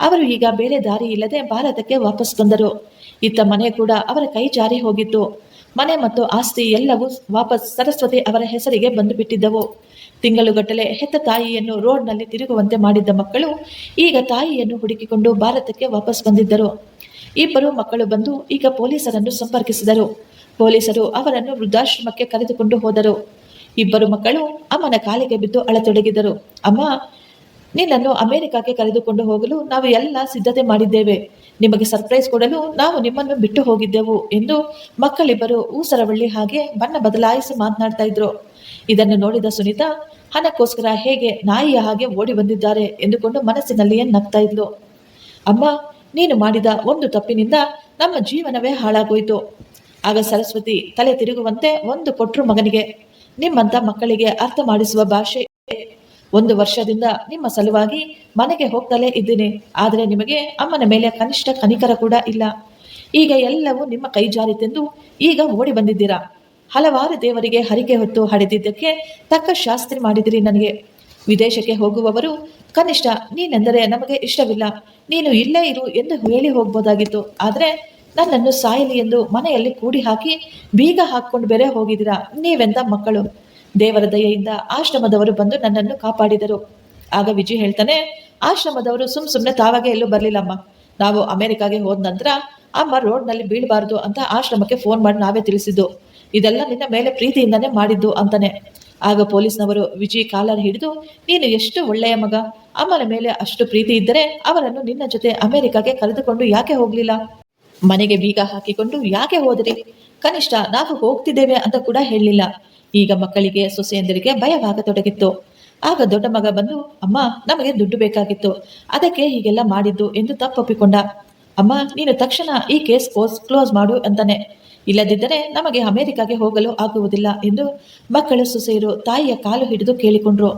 ಅವರು ಈಗ ಬೇರೆ ದಾರಿ ಇಲ್ಲದೆ ಭಾರತಕ್ಕೆ ವಾಪಸ್ ಬಂದರು. ಇತ್ತ ಮನೆ ಕೂಡ ಅವರ ಕೈ ಜಾರಿ ಹೋಗಿತ್ತು. ಮನೆ ಮತ್ತು ಆಸ್ತಿ ಎಲ್ಲವೂ ವಾಪಸ್ ಸರಸ್ವತಿ ಅವರ ಹೆಸರಿಗೆ ಬಂದು ಬಿಟ್ಟಿದ್ದವು ತಿಂಗಳುಗಟ್ಟಲೆ ಹೆತ್ತ ತಾಯಿಯನ್ನು ರೋಡ್ನಲ್ಲಿ ತಿರುಗುವಂತೆ ಮಾಡಿದ್ದ ಮಕ್ಕಳು ಈಗ ತಾಯಿಯನ್ನು ಹುಡುಕಿಕೊಂಡು ಭಾರತಕ್ಕೆ ವಾಪಸ್ ಬಂದಿದ್ದರು. ಇಬ್ಬರು ಮಕ್ಕಳು ಬಂದು ಈಗ ಪೊಲೀಸರನ್ನು ಸಂಪರ್ಕಿಸಿದರು. ಪೊಲೀಸರು ಅವರನ್ನು ವೃದ್ಧಾಶ್ರಮಕ್ಕೆ ಕರೆದುಕೊಂಡು ಹೋದರು. ಇಬ್ಬರು ಮಕ್ಕಳು ಅಮ್ಮನ ಕಾಲಿಗೆ ಬಿದ್ದು ಅಳತೊಡಗಿದರು. ಅಮ್ಮ ನಿನ್ನನ್ನು ಅಮೆರಿಕಕ್ಕೆ ಕರೆದುಕೊಂಡು ಹೋಗಲು ನಾವು ಎಲ್ಲ ಸಿದ್ಧತೆ ಮಾಡಿದ್ದೇವೆ. ನಿಮಗೆ ಸರ್ಪ್ರೈಸ್ ಕೊಡಲು ನಾವು ನಿಮ್ಮನ್ನು ಬಿಟ್ಟು ಹೋಗಿದ್ದೆವು ಎಂದು ಮಕ್ಕಳಿಬ್ಬರು ಊಸರವಳ್ಳಿ ಹಾಗೆ ಬಣ್ಣ ಬದಲಾಯಿಸಿ ಮಾತನಾಡ್ತಾ ಇದ್ರು. ಇದನ್ನು ನೋಡಿದ ಸುನೀತಾ, ಹಣಕ್ಕೋಸ್ಕರ ಹೇಗೆ ನಾಯಿಯ ಹಾಗೆ ಓಡಿ ಬಂದಿದ್ದಾರೆ ಎಂದುಕೊಂಡು ಮನಸ್ಸಿನಲ್ಲಿಯೇ ನಗ್ತಾ ಇದ್ಲು. ಅಮ್ಮ, ನೀನು ಮಾಡಿದ ಒಂದು ತಪ್ಪಿನಿಂದ ನಮ್ಮ ಜೀವನವೇ ಹಾಳಾಗೋಯ್ತು. ಆಗ ಸರಸ್ವತಿ ತಲೆ ತಿರುಗುವಂತೆ ಒಂದು ಕೊಟ್ರು ಮಗನಿಗೆ. ನಿಮ್ಮಂತ ಮಕ್ಕಳಿಗೆ ಅರ್ಥ ಮಾಡಿಸುವ ಭಾಷೆ ಒಂದು ವರ್ಷದಿಂದ ನಿಮ್ಮ ಸಲುವಾಗಿ ಮನೆಗೆ ಹೋಗ್ತಲೇ ಇದ್ದೀನಿ. ಆದರೆ ನಿಮಗೆ ಅಮ್ಮನ ಮೇಲೆ ಕನಿಷ್ಠ ಕನಿಕರ ಕೂಡ ಇಲ್ಲ. ಈಗ ಎಲ್ಲವೂ ನಿಮ್ಮ ಕೈ ಜಾರಿತೆಂದು ಈಗ ಓಡಿ ಬಂದಿದ್ದೀರಾ? ಹಲವಾರು ದೇವರಿಗೆ ಹರಿಕೆ ಹೊತ್ತು ಹಡೆದಿದ್ದಕ್ಕೆ ತಕ್ಕ ಶಾಸ್ತ್ರಿ ಮಾಡಿದಿರಿ ನನಗೆ. ವಿದೇಶಕ್ಕೆ ಹೋಗುವವರು, ಕನಿಷ್ಠ, ನೀನೆಂದರೆ ನಮಗೆ ಇಷ್ಟವಿಲ್ಲ. ನೀನು ಇಲ್ಲೇ ಇರು ಎಂದು ಹೇಳಿ ಹೋಗ್ಬೋದಾಗಿತ್ತು. ಆದರೆ ನನ್ನನ್ನು ಸಾಯಲಿ ಎಂದು ಮನೆಯಲ್ಲಿ ಕೂಡಿ ಹಾಕಿ ಬೀಗ ಹಾಕ್ಕೊಂಡು ಬೇರೆ ಹೋಗಿದ್ದೀರಾ? ನೀವೆಂದ ಮಕ್ಕಳು? ದೇವರ ದಯೆಯಿಂದ ಆಶ್ರಮದವರು ಬಂದು ನನ್ನನ್ನು ಕಾಪಾಡಿದರು. ಆಗ ವಿಜಯ್ ಹೇಳ್ತಾನೆ, ಆಶ್ರಮದವರು ಸುಮ್ ಸುಮ್ಮನೆ ತಾವಾಗೆ ಎಲ್ಲೂ ಬರಲಿಲ್ಲಮ್ಮ. ನಾವು ಅಮೆರಿಕಾಗೆ ಹೋದ ನಂತರ ಅಮ್ಮ ರೋಡ್ನಲ್ಲಿ ಬೀಳಬಾರ್ದು ಅಂತ ಆಶ್ರಮಕ್ಕೆ ಫೋನ್ ಮಾಡಿ ನಾವೇ ತಿಳಿಸಿದ್ದು. ಇದೆಲ್ಲ ನಿನ್ನ ಮೇಲೆ ಪ್ರೀತಿಯಿಂದನೇ ಮಾಡಿದ್ದು, ಅಂತಾನೆ. ಆಗ ಪೊಲೀಸ್ನವರು ವಿಜಯ್ ಕಾಲರ್ ಹಿಡಿದು, ನೀನು ಎಷ್ಟು ಒಳ್ಳೆಯ ಮಗ. ಅಮ್ಮನ ಮೇಲೆ ಅಷ್ಟು ಪ್ರೀತಿ ಇದ್ದರೆ ಅವರನ್ನು ನಿನ್ನ ಜೊತೆ ಅಮೆರಿಕಾಗೆ ಕರೆದುಕೊಂಡು ಯಾಕೆ ಹೋಗಲಿಲ್ಲ? ಮನೆಗೆ ಬೀಗ ಹಾಕಿಕೊಂಡು ಯಾಕೆ ಹೋದ್ರಿ? ಕನಿಷ್ಠ ನಾವು ಹೋಗ್ತಿದ್ದೇವೆ ಅಂತ ಕೂಡ ಹೇಳಲಿಲ್ಲ ಈಗ ಮಕ್ಕಳಿಗೆ, ಸೊಸೆಯಂದರಿಗೆ ಭಯವಾಗತೊಡಗಿತ್ತು. ಆಗ ದೊಡ್ಡ ಮಗ ಬಂದು, ಅಮ್ಮ, ನಮಗೆ ದುಡ್ಡು ಬೇಕಾಗಿತ್ತು. ಅದಕ್ಕೆ ಹೀಗೆಲ್ಲ ಮಾಡಿದ್ದು ಎಂದು ತಪ್ಪೊಪ್ಪಿಕೊಂಡ. ಅಮ್ಮ, ನೀನು ತಕ್ಷಣ ಈ ಕೇಸ್ ಕೋಸ್ ಕ್ಲೋಸ್ ಮಾಡು ಅಂತಾನೆ. ಇಲ್ಲದಿದ್ದರೆ ನಮಗೆ ಅಮೆರಿಕಾಗೆ ಹೋಗಲು ಆಗುವುದಿಲ್ಲ ಎಂದು ಮಕ್ಕಳು, ಸೊಸೆಯರು ತಾಯಿಯ ಕಾಲು ಹಿಡಿದು ಕೇಳಿಕೊಂಡ್ರು.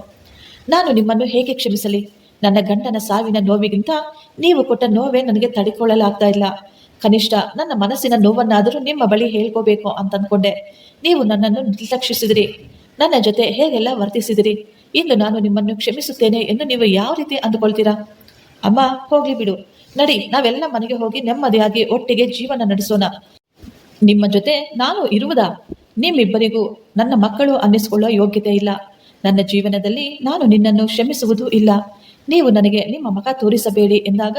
ನಾನು ನಿಮ್ಮನ್ನು ಹೇಗೆ ಕ್ಷಮಿಸಲಿ? ನನ್ನ ಗಂಡನ ಸಾವಿನ ನೋವಿಗಿಂತ ನೀವು ಕೊಟ್ಟ ನೋವೇ ನನಗೆ ತಡೆಕೊಳ್ಳಲಾಗ್ತಾ ಇಲ್ಲ. ಕನಿಷ್ಠ ನನ್ನ ಮನಸ್ಸಿನ ನೋವನ್ನಾದರೂ ನಿಮ್ಮ ಬಳಿ ಹೇಳ್ಕೋಬೇಕು ಅಂತ ಅನ್ಕೊಂಡೆ. ನೀವು ನನ್ನನ್ನು ನಿರ್ಲಕ್ಷಿಸಿದಿರಿ. ನನ್ನ ಜೊತೆ ಹೇಗೆಲ್ಲ ವರ್ತಿಸಿದಿರಿ? ಇಂದು ನಾನು ನಿಮ್ಮನ್ನು ಕ್ಷಮಿಸುತ್ತೇನೆ ಎಂದು ನೀವು ಯಾವ ರೀತಿ ಅಂದುಕೊಳ್ತೀರಾ? ಅಮ್ಮ, ಹೋಗ್ಲಿ ಬಿಡು. ನಡಿ, ನಾವೆಲ್ಲ ಮನೆಗೆ ಹೋಗಿ ನೆಮ್ಮದಿಯಾಗಿ ಒಟ್ಟಿಗೆ ಜೀವನ ನಡೆಸೋಣ. ನಿಮ್ಮ ಜೊತೆ ನಾನು ಇರುವುದಾ? ನಿಮ್ಮಿಬ್ಬರಿಗೂ ನನ್ನ ಮಕ್ಕಳು ಅನ್ನಿಸಿಕೊಳ್ಳೋ ಯೋಗ್ಯತೆ ಇಲ್ಲ. ನನ್ನ ಜೀವನದಲ್ಲಿ ನಾನು ನಿನ್ನನ್ನು ಕ್ಷಮಿಸುವುದೂ ಇಲ್ಲ. ನೀವು ನನಗೆ ನಿಮ್ಮ ಮಗ ತೋರಿಸಬೇಡಿ ಎಂದಾಗ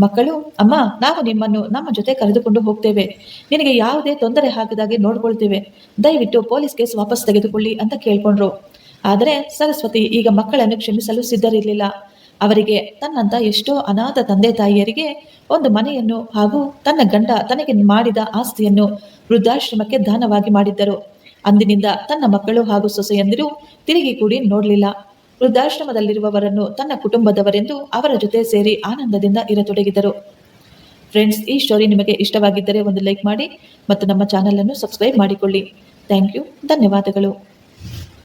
ಮಕ್ಕಳು, ಅಮ್ಮ, ನಾವು ನಿಮ್ಮನ್ನು ನಮ್ಮ ಜೊತೆ ಕರೆದುಕೊಂಡು ಹೋಗ್ತೇವೆ. ನಿನಗೆ ಯಾವುದೇ ತೊಂದರೆ ಆಗದಾಗೆ ನೋಡ್ಕೊಳ್ತೇವೆ. ದಯವಿಟ್ಟು ಪೊಲೀಸ್ ಕೇಸ್ ವಾಪಸ್ ತೆಗೆದುಕೊಳ್ಳಿ ಅಂತ ಕೇಳ್ಕೊಂಡ್ರು. ಆದರೆ ಸರಸ್ವತಿ ಈಗ ಮಕ್ಕಳನ್ನು ಕ್ಷಮಿಸಲು ಸಿದ್ಧರಿರಲಿಲ್ಲ. ಅವರಿಗೆ ತನ್ನಂತ ಎಷ್ಟೋ ಅನಾಥ ತಂದೆ ತಾಯಿಯರಿಗೆ ಒಂದು ಮನೆಯನ್ನು ಹಾಗೂ ತನ್ನ ಗಂಡ ತನಗೆ ಮಾಡಿದ ಆಸ್ತಿಯನ್ನು ವೃದ್ಧಾಶ್ರಮಕ್ಕೆ ದಾನವಾಗಿ ಮಾಡಿದ್ದರು. ಅಂದಿನಿಂದ ತನ್ನ ಮಕ್ಕಳು ಹಾಗೂ ಸೊಸೆಯಂದಿರು ತಿರುಗಿ ಕೂಡಿ ನೋಡಲಿಲ್ಲ. ವೃದ್ಧಾಶ್ರಮದಲ್ಲಿರುವವರನ್ನು ತನ್ನ ಕುಟುಂಬದವರೆಂದು ಅವರ ಜೊತೆ ಸೇರಿ ಆನಂದದಿಂದ ಇರತೊಡಗಿದರು. ಫ್ರೆಂಡ್ಸ್ ಈ ಸ್ಟೋರಿ ನಿಮಗೆ ಇಷ್ಟವಾಗಿದ್ದರೆ ಒಂದು ಲೈಕ್ ಮಾಡಿ ಮತ್ತು ನಮ್ಮ ಚಾನಲನ್ನು ಸಬ್ಸ್ಕ್ರೈಬ್ ಮಾಡಿಕೊಳ್ಳಿ. ಥ್ಯಾಂಕ್ ಯು ಧನ್ಯವಾದಗಳು.